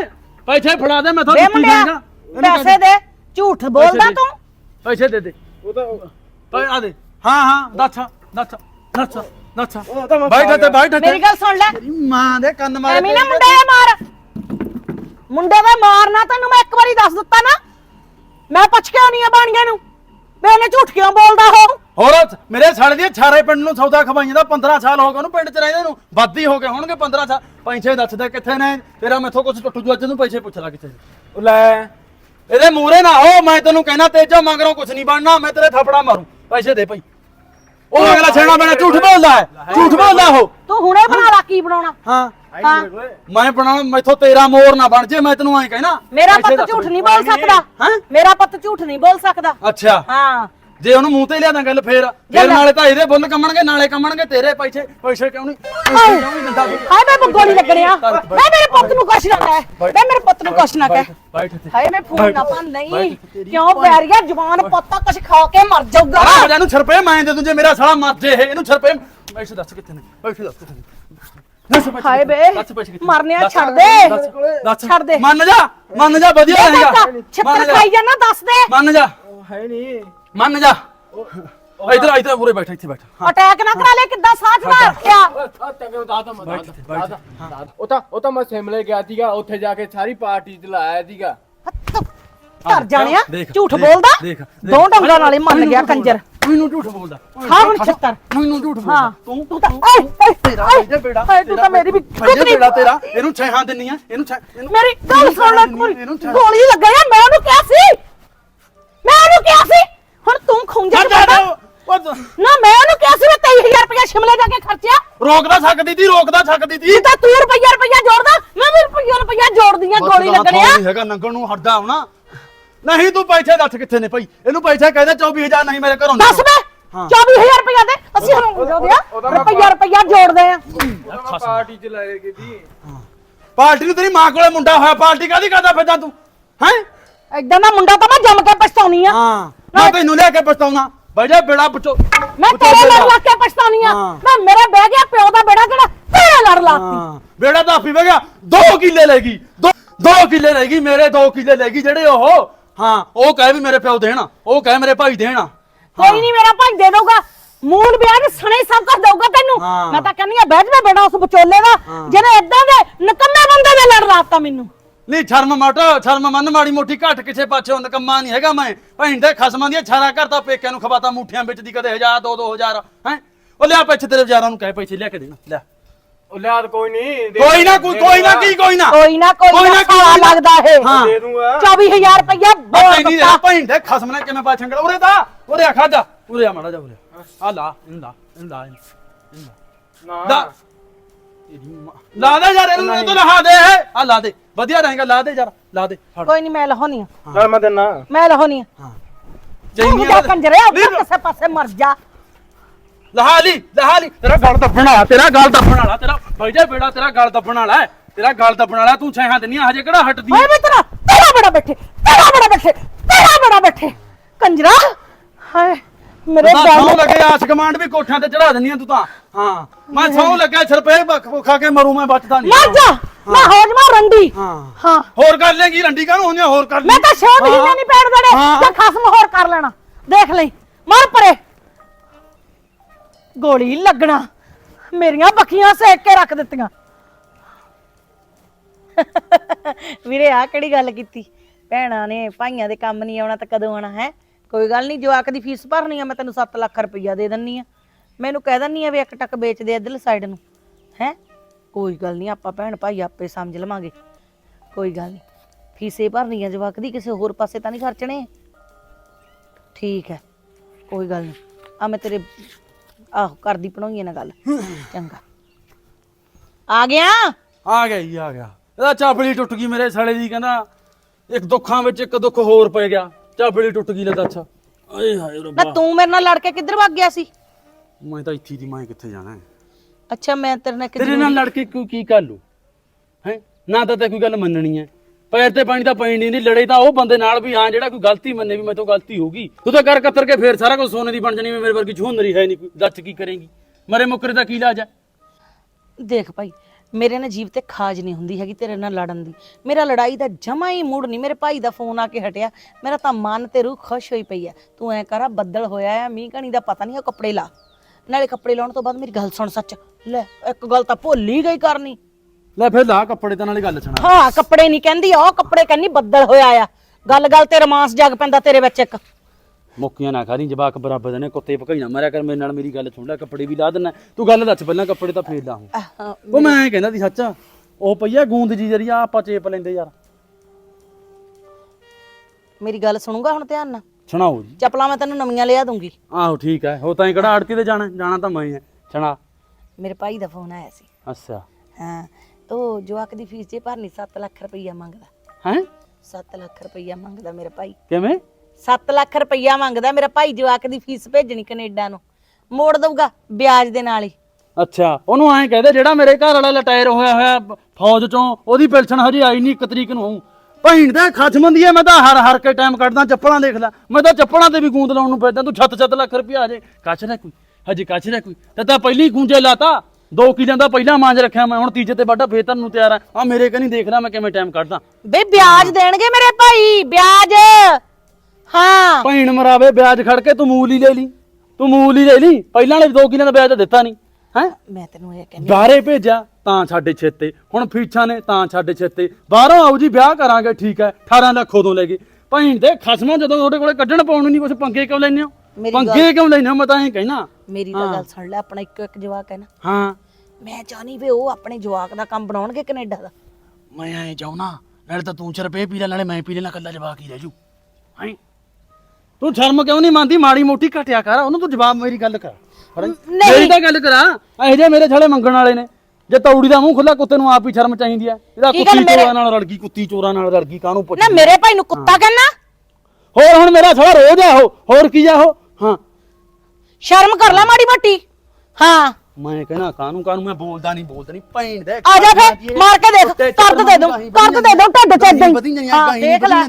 ਪੈਸੇ ਫੜਾ ਦੇ ਮੈਂ ਤੁਹਾਨੂੰ ਮੁੰਡਿਆ ਪੈਸੇ ਦੇ। ਝੂਠ ਬੋਲਦਾ ਦੇ। ਤੂੰ? ਪੈਸੇ ਦੇ ਦੇ। ਉਹ ਤਾਂ ਪੈ ਆ ਦੇ। ਹਾਂ ਹਾਂ ਦੱਸ ਦੱਸ ਦੱਸ ਦੱਸ। ਬੈਠ ਤੇ ਬੈਠ ਮੇਰੀ ਗੱਲ ਸੁਣ ਲੈ। ਤੇਰੀ ਮਾਂ ਦੇ ਕੰਨ ਮਾਰੇ ਐਵੇਂ ਨਾ ਮੁੰਡੇ ਦੇ ਮਾਰ। ਮੁੰਡੇ ਦੇ ਮਾਰਨਾ ਤੈਨੂੰ ਮੈਂ ਇੱਕ ਵਾਰੀ ਦੱਸ ਦਿੱਤਾ ਨਾ। ਮੈਂ ਪੁੱਛ ਕੇ ਆਉਣੀ ਆ ਬਾਣੀਆਂ ਨੂੰ। ਵੀ ਉਹਨੇ ਝੂਠ ਕਿਉਂ ਬੋਲਦਾ ਹੋ? ਹੋਰ ਮੇਰੇ ਸਾਲੇ ਦੀ ਛਾਰੇ ਪਿੰਡ ਨੂੰ ਸੌਦਾ ਖਵਾਈਆਂ ਦਾ 15 ਸਾਲ ਹੋ ਗਏ ਉਹਨੂੰ ਪਿੰਡ ਚ ਰਹਿੰਦੇ ਨੂੰ ਵੱਧ ਹੀ ਹੋ ਗਏ ਹੋਣਗੇ 15 ਸਾਲ। ਪੈਸੇ ਦੱਸਦੇ ਕਿੱਥੇ ਨੇ? ਤੇਰਾ ਮੈਥੋਂ ਕੁਝ ਟੁੱਟ ਜੂ ਅੱਜ ਨੂੰ ਪੈਸੇ ਪੁੱਛ ਲੈ ਕਿੱਥੇ ਨੇ। ਉਹ ਲੈ ਇਹਦੇ ਮੂਰੇ ਨਾ ਹੋ ਮੈਂ ਤੈਨੂੰ ਕਹਿਣਾ ਤੇਜਾ ਮੰਗਰੋਂ ਕੁਝ ਨਹੀਂ ਬਣਨਾ ਮੈਂ ਤੇਰੇ ਥਾਪੜਾ ਮਾਰੂ। ਪੈਸੇ ਦੇ ਭਾਈ। ਉਹ ਅਗਲਾ ਛੇਣਾ ਬਣਾ ਝੂਠ ਬੋਲਦਾ ਹੈ ਝੂਠ ਬੋਲਦਾ ਉਹ। ਤੂੰ ਹੁਣੇ ਬਣਾ ਲਾ ਕੀ ਬਣਾਉਣਾ? ਹਾਂ। ਹਾਂ ਮੈਂ ਬਣਾਉਣਾ ਮੈਥੋਂ ਤੇਰਾ ਮੋਰ ਨਾ ਬਣ ਜੇ ਮੈਂ ਤੈਨੂੰ ਐਂ ਕਹਿਣਾ। ਮੇਰਾ ਪੈਸੇ ਪੁੱਤ ਦੱਸ ਝੂਠ ਦੇ। ਨਹੀਂ ਬੋਲ ਸਕਦਾ। ਹੈਂ? ਮੇਰਾ ਪੁੱਤ ਝੂਠ ਨਹੀਂ ਬੋਲ ਸਕਦਾ। ਅੱਛਾ। ਹਾਂ। ਜੇ ਉਹਨੂੰ ਮੂੰਹ ਤੇ ਲਿਆ ਤਾਂ ਗੱਲ ਫੇਰ ਫੇਰ ਨਾਲੇ ਤਾਂ ਇਹਦੇ ਬੁੱਲ ਕੰਮਣਗੇ ਨਾਲੇ ਕੰਮਣਗੇ ਤੇਰੇ ਪੈਸੇ ਪੈਸੇ ਕਿਉਂ ਨਹੀਂ? ਪੈਸੇ ਕਿਉਂ ਨਹੀਂ ਦਿੰਦਾ ਤੂੰ? ਹਾਏ ਮੈਂ ਗੋਲੀ ਲੱਗਣਿਆ। ਮੈਂ ਮੇਰੇ ਪੁੱਤ ਨੂੰ ਕੁਛ ਨਾ ਕਹਿ ਮੈਂ ਮੇਰੇ ਪੁੱਤ ਨੂੰ ਕੁਛ ਨਾ ਕਹਿ। ਬੈਠ ਇੱਥੇ। ਹਾਏ ਮੈਂ ਫੋਨ ਨਾ ਪਾ ਨਹੀਂ। ਕਿਉਂ ਬੈਰੀਆ ਜਵਾਨ ਪੁੱਤਾ ਕੁਛ ਖਾ ਕੇ ਮਰ ਜਾਊਗਾ। ਆਹ ਵਜਾ ਨੂੰ ਛਰਪੇ ਮੈਂ ਦੇ ਦੂੰ ਜੇ ਮੇਰਾ ਸਾਲਾ ਮਰ ਜੇ ਇਹ ਇਹਨੂੰ ਛਰਪੇ ਪੈਸੇ ਦੱਸ ਕਿੱਥੇ ਨੇ? ਪੈਸੇ ਦੱਸ ਕਿੱਥੇ ਨੇ? ਦੱਸ ਪੈਸੇ ਹਾਏ ਬੇ? ਦੱਸ ਪੈਸੇ ਕਿੱਥੇ ਨੇ? ਮਰਨਿਆ ਦੱਸ, ਛੱਡ ਦੇ। ਦੱਸ, ਛੱਡ ਦੇ। ਮੰਨ ਜਾ ਮੰਨ ਜਾ ਵਧੀਆ ਰਹੇਗਾ। ਮੰਨ ਛੱਤਰ ਜਾ। ਖਾਈ ਜਾਣਾ ਦੱਸ ਦੇ। ਮੰਨ ਜਾ। ਹੈ ਨਹੀਂ ਮੰਨ ਜਾ। ਇਧਰ ਇਧਰ ਉਰੇ ਬੈਠ ਇੱਥੇ ਬੈਠ। ਅਟੈਕ ਨਾ ਕਰਾ ਲੈ ਕਿੱਦਾਂ ਸਾਹ ਚੜਾ ਰੱਖਿਆ? ਉਹ ਤਾਂ ਉਹ ਤਾਂ ਮੈਂ ਸਿਮਲੇ ਗਿਆ ਸੀਗਾ ਉੱਥੇ ਜਾ ਕੇ ਸਾਰੀ ਪਾਰਟੀ ਚ ਲਾਇਆ ਸੀਗਾ। ਘਰ ਜਾਣਿਆ? ਦੇਖ, ਝੂਠ ਦੇਖ, ਬੋਲਦਾ? ਦੇਖ। ਦੋ ਡੰਗਾਂ ਨਾਲੇ ਮੰਨ ਗਿਆ ਕੰਜਰ। ਮੈਨੂੰ ਝੂਠ ਬੋਲਦਾ। ਖਾ ਹੁਣ ਛੱਤਰ। ਮੈਨੂੰ ਝੂਠ ਬੋਲਦਾ। ਹਾਂ। ਤੂੰ ਤੂੰ ਤਾਂ ਏ ਏ ਤੇਰਾ ਇਹ ਬੇੜਾ ਤੂੰ ਤਾਂ ਮੇਰੀ ਵੀ ਭਈਆ ਕੁੱਤਰੀ ਬੇੜਾ ਤੇਰਾ। ਇਹਨੂੰ ਛੇਹਾਂ ਦਿੰਨੀ ਆ ਇਹਨੂੰ ਛੇ ਇਹਨੂੰ ਮੇਰੀ ਗੱਲ ਸੁਣ ਲੈ ਇਹਨੂੰ- ਇਹਨੂੰ ਛੇ- ਗੋਲੀ ਲੱਗਾ ਯਾਰ ਮੈਂ ਉਹਨੂੰ ਕਿਹਾ ਸੀ। ਮੈਂ ਉਹਨੂੰ ਕਿਹਾ ਸੀ ਤੂੰ ਖੁੰਝੇ ਛੱਡ ਚ ਦੇ ਪਾ ਉਹ ਤਾਂ ਨਾ ਮੈਂ ਉਹਨੂੰ ਕਿਹਾ ਸੀ ਮੈਂ 23000 ਰੁਪਇਆ ਸ਼ਿਮਲੇ ਜਾ ਕੇ ਖਰਚਿਆ। ਰੋਕਦਾ ਸਕਦੀ ਤੀ ਰੋਕਦਾ ਸਕਦੀ ਤੀ। ਤੂੰ ਤਾਂ ਰੁਪਇਆ ਰੁਪਇਆ ਜੋੜਦਾ ਮੈਂ ਵੀ ਰੁਪਇਆ ਰੁਪਇਆ ਜੋੜਦੀਆਂ ਗੋਲੀ ਲੱਗਣਿਆ। ਨਹੀਂ ਹੈਗਾ ਨੰਗਣ ਨੂੰ ਹਟਦਾ ਹੋਣਾ। ਨਹੀਂ ਤੂੰ ਪੈਸੇ ਦੱਸ ਕਿੱਥੇ ਨੇ ਭਾਈ? ਇਹਨੂੰ ਪੈਸੇ ਕਹਿੰਦੇ 24000 ਨਹੀਂ ਮੇਰੇ ਘਰੋਂ ਦੱਸ। ਮੈਂ ਹਾਂ। 24000 ਰੁਪਇਆ ਦੇ ਅਸੀਂ ਹੁਣ ਜੋੜਦੇ ਆ ਰੁਪਇਆ ਰੁਪਇਆ ਜੋੜਦੇ ਆ। ਪਾਰਟੀ ਚ ਲਾਇਆ ਸੀ ਪਾਰਟੀ ਨੂੰ ਤੇਰੀ ਮਾਂ ਕੋਲੇ ਮੁੰਡਾ ਹੋਇਆ ਪਾਰਟੀ ਕਾਦੀ ਕਰਦਾ ਫਿਰਦਾ ਤੂੰ? ਹੈ? ਐਦਾਂ ਦਾ ਮੁੰਡਾ ਤਾਂ ਮੈਂ ਜੰਮ ਕੇ ਪਛਤਾਉਣੀ ਆ। ਹਾਂ। ਮੈਂ ਤੈਨੂੰ ਲੈ ਕੇ ਪਛਤਾਉਣਾ। ਜਾ ਬੇੜਾ ਬਚੋ ਮੈਂ ਤੇਰੇ ਨਾਲ ਲੱਗ ਕੇ ਪਛਤਾਉਣੀ ਆ। ਹਾਂ। ਮੈਂ ਮੇਰੇ ਬਹਿ ਗਿਆ ਪਿਓ ਦਾ ਬੇੜਾ ਜਿਹੜਾ ਤੇਰੇ ਲੜ ਲਾਤੀ। ਹਾਂ। ਬੇੜਾ ਤਾਂ ਪੀ ਗਿਆ। 2 ਕਿੱਲੇ ਲੈਗੀ 2 ਕਿੱਲੇ ਲੈਗੀ ਮੇਰੇ 2 ਕਿੱਲੇ ਲੈਗੀ ਜਿਹੜੇ ਉਹ ਹਾਂ ਉਹ ਕਹੇ ਵੀ ਮੇਰੇ ਪਿਓ ਦੇਣਾ ਉਹ ਕਹੇ ਮੇਰੇ ਭਾਈ ਦੇਣਾ ਕੋਈ ਨਹੀਂ ਮੇਰਾ ਭਾਈ ਦੇ ਦਊਗਾ। ਮੂਲ ਵਿਆਹ ਸਣੇ ਸਭ ਕੁਝ ਦਊਗਾ ਤੈਨੂੰ। ਹਾਂ। ਮੈਂ ਤਾਂ ਕਹਿੰਦੀ ਆ ਬੈਠ ਜਾ ਬੇੜਾ ਉਸ ਵਿਚੋਲੇ ਦਾ ਜਿਹਨੇ ਏਦਾਂ ਦੇ ਨਕੰਮੇ ਬੰਦੇ ਦੇ ਲੜ ਲਾਤਾ ਮੈਨੂੰ। ਨਹੀਂ ਸ਼ਰਮ ਮਾਟੋ ਸ਼ਰਮ ਮੰਨ ਮਾੜੀ ਮੋਟੀ ਘੱਟ ਕਿਸੇ ਪਾਛੋਂ ਨਕੰਮਾ ਨਹੀਂ ਹੈਗਾ ਮੈਂ। ਭੈਣ ਦੇ ਖਸਮਾਂ ਦੀਆਂ ਛਾਰਾ ਕਰਦਾ ਪੇਕਿਆਂ ਨੂੰ ਖਵਾਤਾ ਮੁੱਠਿਆਂ ਵਿੱਚ ਦੀ ਕਦੇ 1000 2 2000 ਹੈ? ਉਹ ਲਿਆ ਪੈਸੇ ਤੇਰੇ ਵਿਚਾਰਾਂ ਨੂੰ ਕਹੇ ਪੈਸੇ ਲਿਆ ਕੇ ਦੇਣਾ ਲੈ ਉਹ ਲਿਆਦ ਕੋਈ ਨਹੀਂ ਕੋਈ ਨਾ ਕੋਈ ਕੋਈ ਨਾ ਕੀ ਕੋਈ ਨਾ? ਕੋਈ ਨਾ ਕੋਈ ਕੋਈ ਨਾ ਨਾ, ਕੋਈ ਸਾਲਾ ਨਾ। ਲੱਗਦਾ ਇਹ। ਹਾਂ। ਦੇ ਦੂੰਗਾ। 24000 ਰੁਪਇਆ ਬੋਲ ਪੈਂਦੀ ਦੇ ਭੈਣ ਦੇ ਖਸਮ ਨੇ ਕਿਵੇਂ ਪਾਛੰਗਲ ਉਰੇ ਦਾ ਉਰੇ ਆ ਖਾਜਾ ਉਰੇ ਆ ਮਾੜਾ ਜਾ ਉਰੇ ਆ। ਲਾ ਇਹਨੂੰ ਲਾ ਇਹਨੂੰ ਲਾ ਇਹਨੂੰ ਨਾ। ਲਾ। ਇਹਦੀ ਮਾਂ- ਲਾ ਦੇ ਯਾਰ ਇਹਨੂੰ ਇਹ ਤੋਂ ਲਹਾ ਦੇ। ਆ ਲਾ ਦੇ। ਵਧੀਆ ਰਹੇਗਾ ਲਾ ਦੇ ਯਾਰ ਲਾ ਦੇ ਫੜ। ਕੋਈ ਨਹੀਂ ਮੈਂ ਲਹੋਨੀ ਆ। ਨਾਲ ਮੈਂ ਦੇਣਾ ਮੈਂ ਲਹੋਨੀ ਆ। ਤੂੰ ਜੈਨੀਆਂ ਜਾ ਦਾ- ਕੰਜਰੇ ਨਹੀਂ, ਉੱਧਰ ਕਿਸੇ ਪਾਸੇ ਮਰ ਜਾ। ਲਹਾ ਲਈ ਲਹਾ ਲਈ। ਤੇਰਾ ਗਲ ਦੱਬਣ ਵਾਲਾ ਤੇਰਾ ਗਲ ਦੱਬਣ ਵਾਲਾ ਤੇਰਾ ਬਾਈ ਜਾ ਬੇੜਾ ਤੇਰਾ ਗਲ ਦੱਬਣ ਵਾਲਾ ਹੈ। ਤੇਰਾ ਗਲ ਦੱਬਣ ਵਾਲਾ ਤੂੰ ਛੇਹਾਂ ਦਿੰਨੀਆਂ ਹਜੇ ਕਿਹੜਾ ਹਟਦੀ ਓਏ ਮੈਂ ਤੇਰਾ ਤੇਰਾ ਬੜਾ ਬੈਠੇ ਤੇਰਾ ਬੜਾ ਬੈਠੇ ਤੇਰਾ ਬੜਾ ਬੈਠੇ। ਕੰਜਰਾ ਹਾਏ। ਮੇਰੇ ਸੌ ਲੱਗੇ ਆਸ ਕਮਾਂਡ ਵੀ ਕੋਠਿਆਂ ਤੇ ਚੜਾ ਦਿੰਨੀਆਂ ਤੂੰ ਤਾਂ। ਹਾਂ ਮੈਂ ਸੌ ਲੱਗਿਆ ਸਰਪੇ ਖਾ ਕੇ ਮਰੂ ਮੈਂ ਬਚਦਾ ਨਹੀਂ। ਮਰ ਜਾ ਮੈਂ ਹੋ। ਜਾਵਾਂ ਰੰਡੀ। ਹਾਂ। ਹਾਂ। ਹੋਰ ਕਰ ਲੇਗੀ ਰੰਡੀ ਕਾਹਨੂੰ ਹੁੰਦੀਆਂ ਹੋਰ ਕਰ ਲਈ। ਮੈਂ ਤਾਂ ਹੀ। ਹਾਂ। ਨਹੀਂ ਪੈਣ ਦੇਣੇ। ਤੇ ਖਸਮ ਹੋਰ ਕਰ ਲੈਣਾ। ਦੇਖ ਲਈ। ਮਰ ਪਰੇ। ਗੋਲੀ ਲੱਗਣਾ। ਮੇਰੀਆਂ ਬੱਖੀਆਂ ਸੇਕ ਕੇ ਰੱਖ ਦਿੱਤੀਆਂ। ਵੀਰੇ ਆ ਕਿਹੜੀ ਗੱਲ ਕੀਤੀ? ਭੈਣਾਂ ਨੇ ਭਾਈਆਂ ਦੇ ਕੰਮ ਨਹੀਂ ਆਉਣਾ ਤਾਂ ਕਦੋਂ ਆਉਣਾ ਹੈ? ਕੋਈ ਗੱਲ ਨਹੀਂ, ਜਵਾਕ ਦੀ ਫੀਸ ਭਰਨੀ ਆ, ਮੈਂ ਤੈਨੂੰ 7 ਲੱਖ ਰੁਪਈਆ ਦੇ ਦਿੰਨੀ ਆ। ਮੈਨੂੰ ਕਹਿ ਦਿੰਨੀ ਆ ਵੀ ਇੱਕ ਟੱਕ ਵੇਚ ਦੇ ਇਧਰਲੀ ਸਾਈਡ ਨੂੰ। ਹੈ? ਕੋਈ ਗੱਲ ਨਹੀਂ, ਆਪਾਂ ਭੈਣ ਭਾਈ ਆਪੇ ਸਮਝ ਲਵਾਂਗੇ। ਕੋਈ ਗੱਲ ਨਹੀਂ, ਫੀਸੇ ਭਰਨੀ ਆ ਜਵਾਕ ਦੀ, ਕਿਸੇ ਹੋਰ ਪਾਸੇ ਤਾਂ ਨਹੀਂ ਖਰਚਣੇ। ਠੀਕ ਹੈ, ਕੋਈ ਗੱਲ ਨਹੀਂ। ਆ ਮੈਂ ਤੇਰੇ, ਆਹੋ ਕਰਦੀ ਪਣਾਉਣੀ ਨਾ ਗੱਲ। ਚੰਗਾ। ਆ ਗਿਆ? ਆ ਗਿਆ ਜੀ, ਆ ਗਿਆ। ਇਹਦਾ ਚਾਬੜੀ ਟੁੱਟ ਗਈ ਮੇਰੇ ਸਾਲੇ ਦੀ, ਕਹਿੰਦਾ ਇੱਕ ਦੁੱਖਾਂ ਵਿੱਚ ਇੱਕ ਦੁੱਖ ਹੋਰ ਪੈ ਗਿਆ। ਚਾਬੜੀ ਟੁੱਟ ਗਈ ਲੈ ਦੱਸ। ਆਏ ਹਾਏ ਨਾ ਰੱਬਾ ਤੂੰ ਮੇਰੇ ਨਾਲ ਲੜ ਕੇ ਕਿੱਧਰ ਭੱਗ ਗਿਆ ਸੀ? ਮੈਂ ਤਾਂ ਇੱਥੇ ਦੀ ਮੈਂ ਕਿੱਥੇ ਜਾਣਾ ਹੈ? ਅੱਛਾ ਮੈਂ ਤੇਰੇ ਨਾਲ ਤੇਰੇ ਕਿੱਧਰ ਨਾਲ ਲੜ ਕੇ ਕੋਈ ਕੀ ਕਰ ਲੂ ਹੈ? ਨਾ ਤਾਂ ਤੇ ਕੋਈ ਗੱਲ ਮੰਨਣੀ ਹੈ। ਪੈਰ ਤੇ ਪਾਣੀ ਤਾਂ ਪੈਣੀ ਨਹੀਂ ਲੜੇ ਤਾਂ ਉਹ ਬੰਦੇ ਨਾਲ ਵੀ ਹਾਂ ਜਿਹੜਾ ਕੋਈ ਗਲਤੀ ਮੰਨੇ ਵੀ ਮੇਰੇ ਤੋਂ ਗਲਤੀ ਹੋ ਗਈ। ਤੂੰ ਤਾਂ ਕਰ ਕਤਰ ਕੇ ਫੇਰ ਸਾਰਾ ਕੁਝ ਸੋਨੇ ਦੀ ਬਣ ਜਾਣੀ ਵੀ ਮੇਰੇ ਵਰਗੀ ਝੂੰਦਰੀ ਹੈ ਨਹੀਂ ਕੋਈ ਦੱਸ ਕੀ ਕਰੇਂਗੀ? ਮਰੇ ਮੁੱਕਰੇ ਦਾ ਕੀ ਇਲਾਜ ਹੈ? ਦੇਖ ਭਾਈ ਮੇਰੇ ਨਾਲ ਜੀਵ ਤੇ ਖਾਜ ਨਹੀਂ ਹੁੰਦੀ ਹੈਗੀ ਤੇਰੇ ਨਾਲ ਲੜਨ ਦੀ। ਮੇਰਾ ਲੜਾਈ ਦਾ ਜਮਾ ਹੀ ਮੂਡ ਨਹੀਂ। ਮੇਰੇ ਭਾਈ ਦਾ ਫੋਨ ਆ ਕੇ ਹਟਿਆ। ਮੇਰਾ ਤਾਂ ਮਨ ਤੇ ਰੂਹ ਖੁਸ਼ ਹੋਈ ਪਈ ਆ। ਤੂੰ ਐ ਕਰ ਬੱਦਲ ਹੋਇਆ ਆ ਮੀਂਹ ਕਣੀ ਦਾ ਪਤਾ ਨਹੀਂ ਉਹ ਕੱਪੜੇ ਲਾ। ਨਾਲੇ ਕੱਪੜੇ ਲਾਉਣ ਤੋਂ ਬਾਅਦ ਮੇਰੀ ਗੱਲ ਸੁਣ ਸੱਚ। ਲੈ ਇੱਕ ਗੱਲ ਤਾਂ ਭੁੱਲ ਹੀ ਗਈ ਕਰਨੀ। ਲੈ ਫਿਰ ਲਾ ਕੱਪੜੇ ਤਾਂ ਨਾਲੇ ਗੱਲ ਸੁਣਾ। ਹਾਂ ਕੱਪੜੇ ਨਹੀਂ ਕਹਿੰਦੀ ਉਹ ਕੱਪੜੇ ਕਹਿੰਦੀ ਬੱਦਲ ਹੋਇਆ ਆ। ਗੱਲ ਗੱਲ ਤੇ ਰੋਮਾਂਸ ਜਗ ਪੈਂਦਾ ਤੇਰੇ ਵਿੱਚ ਇੱਕ। ਮੁੱਕੀਆਂ ਨਾ ਖਾਰੀ ਜਵਾਕ ਬਰਾਬਰ ਦੇ ਨੇ ਕੁੱਤੇ ਭਕਾਈਣਾ ਮਾਰਿਆ ਕਰ ਮੇਰੇ ਨਾਲ ਮੇਰੀ ਗੱਲ ਸੁਣ ਲੈ ਕੱਪੜੇ ਵੀ ਲਾ ਦੇਣਾ ਤੂੰ ਗੱਲ ਦੱਸ ਪਹਿਲਾਂ ਕੱਪੜੇ ਤਾਂ ਫੇਰ ਲਾਹੂੰ ਉਹ ਮੈਂ ਐਂ ਕਹਿੰਦਾ ਸੀ ਸੱਚ ਉਹ ਪਈਆ ਗੂੰਦ ਜੀ ਜਰੀਆ ਆਪਾਂ ਚੇਪ ਲੈਂਦੇ ਯਾਰ। ਮੇਰੀ ਗੱਲ ਸੁਣੂਗਾ ਹੁਣ ਧਿਆਨ ਨਾਲ? ਸੁਣਾਓ ਜੀ। ਚੱਪਲਾਂ ਮੈਂ ਤੈਨੂੰ ਨਵੀਆਂ ਲਿਆ ਦੂੰਗੀ। ਆਹੋ ਠੀਕ ਹੈ ਹੋ ਤਾਂ ਹੀ ਕਿਹੜਾ ਆੜਤੀ ਤੇ ਜਾਣਾ ਜਾਣਾ ਤਾਂ ਮੈਂ ਹੀ ਹੈ ਸੁਣਾ। ਮੇਰੇ ਭਾਈ ਦਾ ਫੋਨ ਆਇਆ ਸੀ। ਅੱਛਾ। ਹਾਂ ਉਹ ਜਵਾਕ ਦੀ ਫੀਸ ਜੇ ਭਰਨੀ 7 ਲੱਖ ਰੁਪਈਆ ਮੰਗਦਾ। ਹੈ? 7 ਲੱਖ ਰੁਪਈਆ ਮੰਗਦਾ ਮੇਰਾ ਭਾਈ। ਕਿਵੇਂ? 7 ਲੱਖ ਰੁਪਈਆ ਮੰਗਦਾ ਮੇਰਾ ਭਾਈ ਜਵਾਕ ਦੀ ਫੀਸ ਭੇਜਣੀ ਕੈਨੇਡਾ ਨੂੰ। ਮੋੜ ਦਊਗਾ ਵਿਆਜ ਦੇ ਨਾਲ ਹੀ। ਅੱਛਾ ਉਹਨੂੰ ਐਂ ਕਹਦੇ ਜਿਹੜਾ ਮੇਰੇ ਘਰ ਵਾਲਾ ਲਟਾਇਰ ਹੋਇਆ ਹੋਇਆ ਫੌਜ ਚੋਂ ਉਹਦੀ ਪੈਨਸ਼ਨ ਹਜੇ ਆਈ ਨਹੀਂ ਇੱਕ ਤਰੀਕ ਨੂੰ ਭੈਣ ਦਾ ਖਚਮੰਦੀ ਐ ਮੈਂ ਤਾਂ ਹਰ ਹਰ ਕੇ ਟਾਈਮ ਕੱਢਦਾ ਚੱਪਲਾਂ ਦੇਖ ਲੈ। ਮੈਂ ਤਾਂ ਚੱਪਲਾਂ ਤੇ ਵੀ ਗੂੰਦ ਲਾਉਣ ਨੂੰ ਪੈਂਦਾ ਤੂੰ ਛੱਤ ਛੱਤ ਲੱਖ ਰੁਪਇਆ ਹਜੇ ਕੱਚ ਰਿਹਾ ਕੋਈ ਹਜੇ ਕੱਚ ਰਿਹਾ ਕੋਈ। ਤੇ ਤਾਂ ਪਹਿਲੀ ਗੂੰਜੇ ਲਾਤਾ ਦੋ ਕਿਲਿਆਂ ਦਾ ਪਹਿਲਾਂ ਮਾਂਜ ਰੱਖਿਆ ਮੈਂ ਹੁਣ ਤੀਜੇ ਤੇ ਵੱਡਾ ਫੇਰ ਨੂੰ ਤਿਆਰ ਆ। ਆ ਮੇਰੇ ਕਨੀ ਦੇਖ ਲੈ ਮੈਂ ਕਿਵੇਂ ਟਾਈਮ ਕੱਢਦਾ। ਬੇ ਵਿਆਜ ਦੇਣਗੇ ਮੇਰੇ ਭਾਈ ਵਿਆਜ! ਹਾਂ। ਭੈਣ ਮਰਾਵੇ ਵਿਆਜ ਖੜ ਕੇ ਤੂੰ ਮੂਲ ਹੀ ਲੈ ਲਈ। ਤੂੰ ਮੂਲ ਹੀ ਲੈ ਲਈ। ਪਹਿਲਾਂ ਵਾਲੇ ਦੋ ਕਿਲਿਆਂ ਦਾ ਵਿਆਜ ਤਾਂ ਦਿੱਤਾ ਨਹੀਂ। ਹੈ? ਮੈਂ ਤੈਨੂੰ ਇਹ ਕਹਿੰਦੀ ਬਾਹਰੇ ਭੇਜਿਆ ਤਾਂ ਸਾਡੇ ਛੇਤੇ। ਹੁਣ ਫੀਛਾਂ ਨੇ ਤਾਂ ਸਾਡੇ ਛੇਤੇ। ਬਾਹਰੋਂ ਆਉ ਜੀ ਵਿਆਹ ਕਰਾਂਗੇ ਠੀਕ ਹੈ। 18 ਲੱਖ ਉਦੋਂ ਲੈ ਗਏ। ਭੈਣ ਦੇ ਖਸਮਾਂ ਜਦੋਂ ਤੁਹਾਡੇ ਕੋਲੇ ਕੱਢਣ ਪਾਉਣ ਨੂੰ ਨਹੀਂ ਕੁਝ ਪੰਗੇ ਕਿਉਂ ਲੈਨੇ ਹੋ? ਮੇਰੀ ਗੱਲ- ਪੰਗੇ ਕਿਉਂ ਲੈਨੇ ਹੋ? ਮੈਂ ਤਾਂ ਇਹ ਕਹਿਣਾ। ਮੇਰੀ ਤਾਂ ਗੱਲ ਸੁਣ ਲੈ ਆਪਣਾ ਇੱਕੋ ਇੱਕ ਜਵਾਕ ਹੈ ਨਾ। ਹਾਂ। ਮੈਂ ਚਾਹਨੀ ਵੀ ਉਹ ਆਪਣੇ ਜਵਾਕ ਦਾ ਕੰਮ ਬਣਾਉਣਗੇ ਕੈਨੇਡਾ ਦਾ। ਮੈਂ ਐ ਚਾਹੁੰਨਾ ਨਾਲੇ ਤਾਂ ਤੂੰ ਚਰਪੇ ਪੀ ਲੈ ਨਾਲੇ ਮੈਂ ਪੀ ਲੈਣਾ ਕੱਲਾ ਜਵਾਕ ਹੀ ਰਹਿ ਜੂ। ਹੈਂ? ਤੂੰ ਸ਼ਰਮ ਕਿਉਂ ਨਹੀਂ ਮੰਨਦੀ? ਮਾੜੀ ਮੋਟੀ ਘਟਿਆ ਕਰ ਉਹਨੂੰ ਤੂੰ ਜਵਾਬ ਮੇਰੀ ਗੱਲ ਕਰ। ਫੜ। ਨਹੀਂ। ਮੇਰੀ ਤਾਂ ਗੱਲ ਕਰਾ ਇਹੋ ਜਿਹੇ ਮੇਰੇ ਛਾਲੇ ਮੰਗਣ ਵਾਲੇ ਨੇ। ਜੇ ਤੌੜੀ ਦਾ ਮੂੰਹ ਖੁੱਲਾ ਕੁੱਤੇ ਨੂੰ ਆਪ ਹੀ ਸ਼ਰਮ ਚਾਹੀਦੀ ਆ। ਇਹਦਾ ਕੀ ਗੱਲ ਕੁੱਤੀ ਮੇਰੇ- ਚੋਰਾਂ ਨਾਲ ਰਲ ਗਈ ਕੁੱਤੀ ਚੋਰਾਂ ਨਾਲ ਰਲ ਗਈ ਕਾਹਨੂੰ ਪੁੱਛ? ਨਾ ਮੇਰੇ ਭਾਈ ਨੂੰ ਕੁੱਤਾ ਕਹਿਣਾ ਹੋਰ ਹੁਣ ਮੇਰਾ ਸਾਲਾ ਰੋਜ਼ ਆ ਉਹ ਹੋਰ ਕੀ ਆ ਉਹ? ਹਾਂ। ਸ਼ਰਮ ਕਰ ਲੈ ਮਾੜੀ ਮੋਟੀ। ਹਾਂ। ਮੈਂ ਕਹਿਣਾ ਕਾਹਨੂੰ ਕਾਹਨੂੰ ਮੈਂ ਬੋਲਦਾ ਨਹੀਂ ਬੋਲਦਾ ਨਹੀਂ ਭੈਣ ਦੇ ਆ ਜਾ ਫਿਰ ਮਾਰ ਕੇ ਦੇਖ ਕਰਦ ਦੇ ਦੂੰ ਕਰਦ ਦੇ ਦੂੰ ਢੱਡ ਤੇ ਏਦਾਂ ਹੀ। ਹਾਂ ਦੇਖ ਲੈ।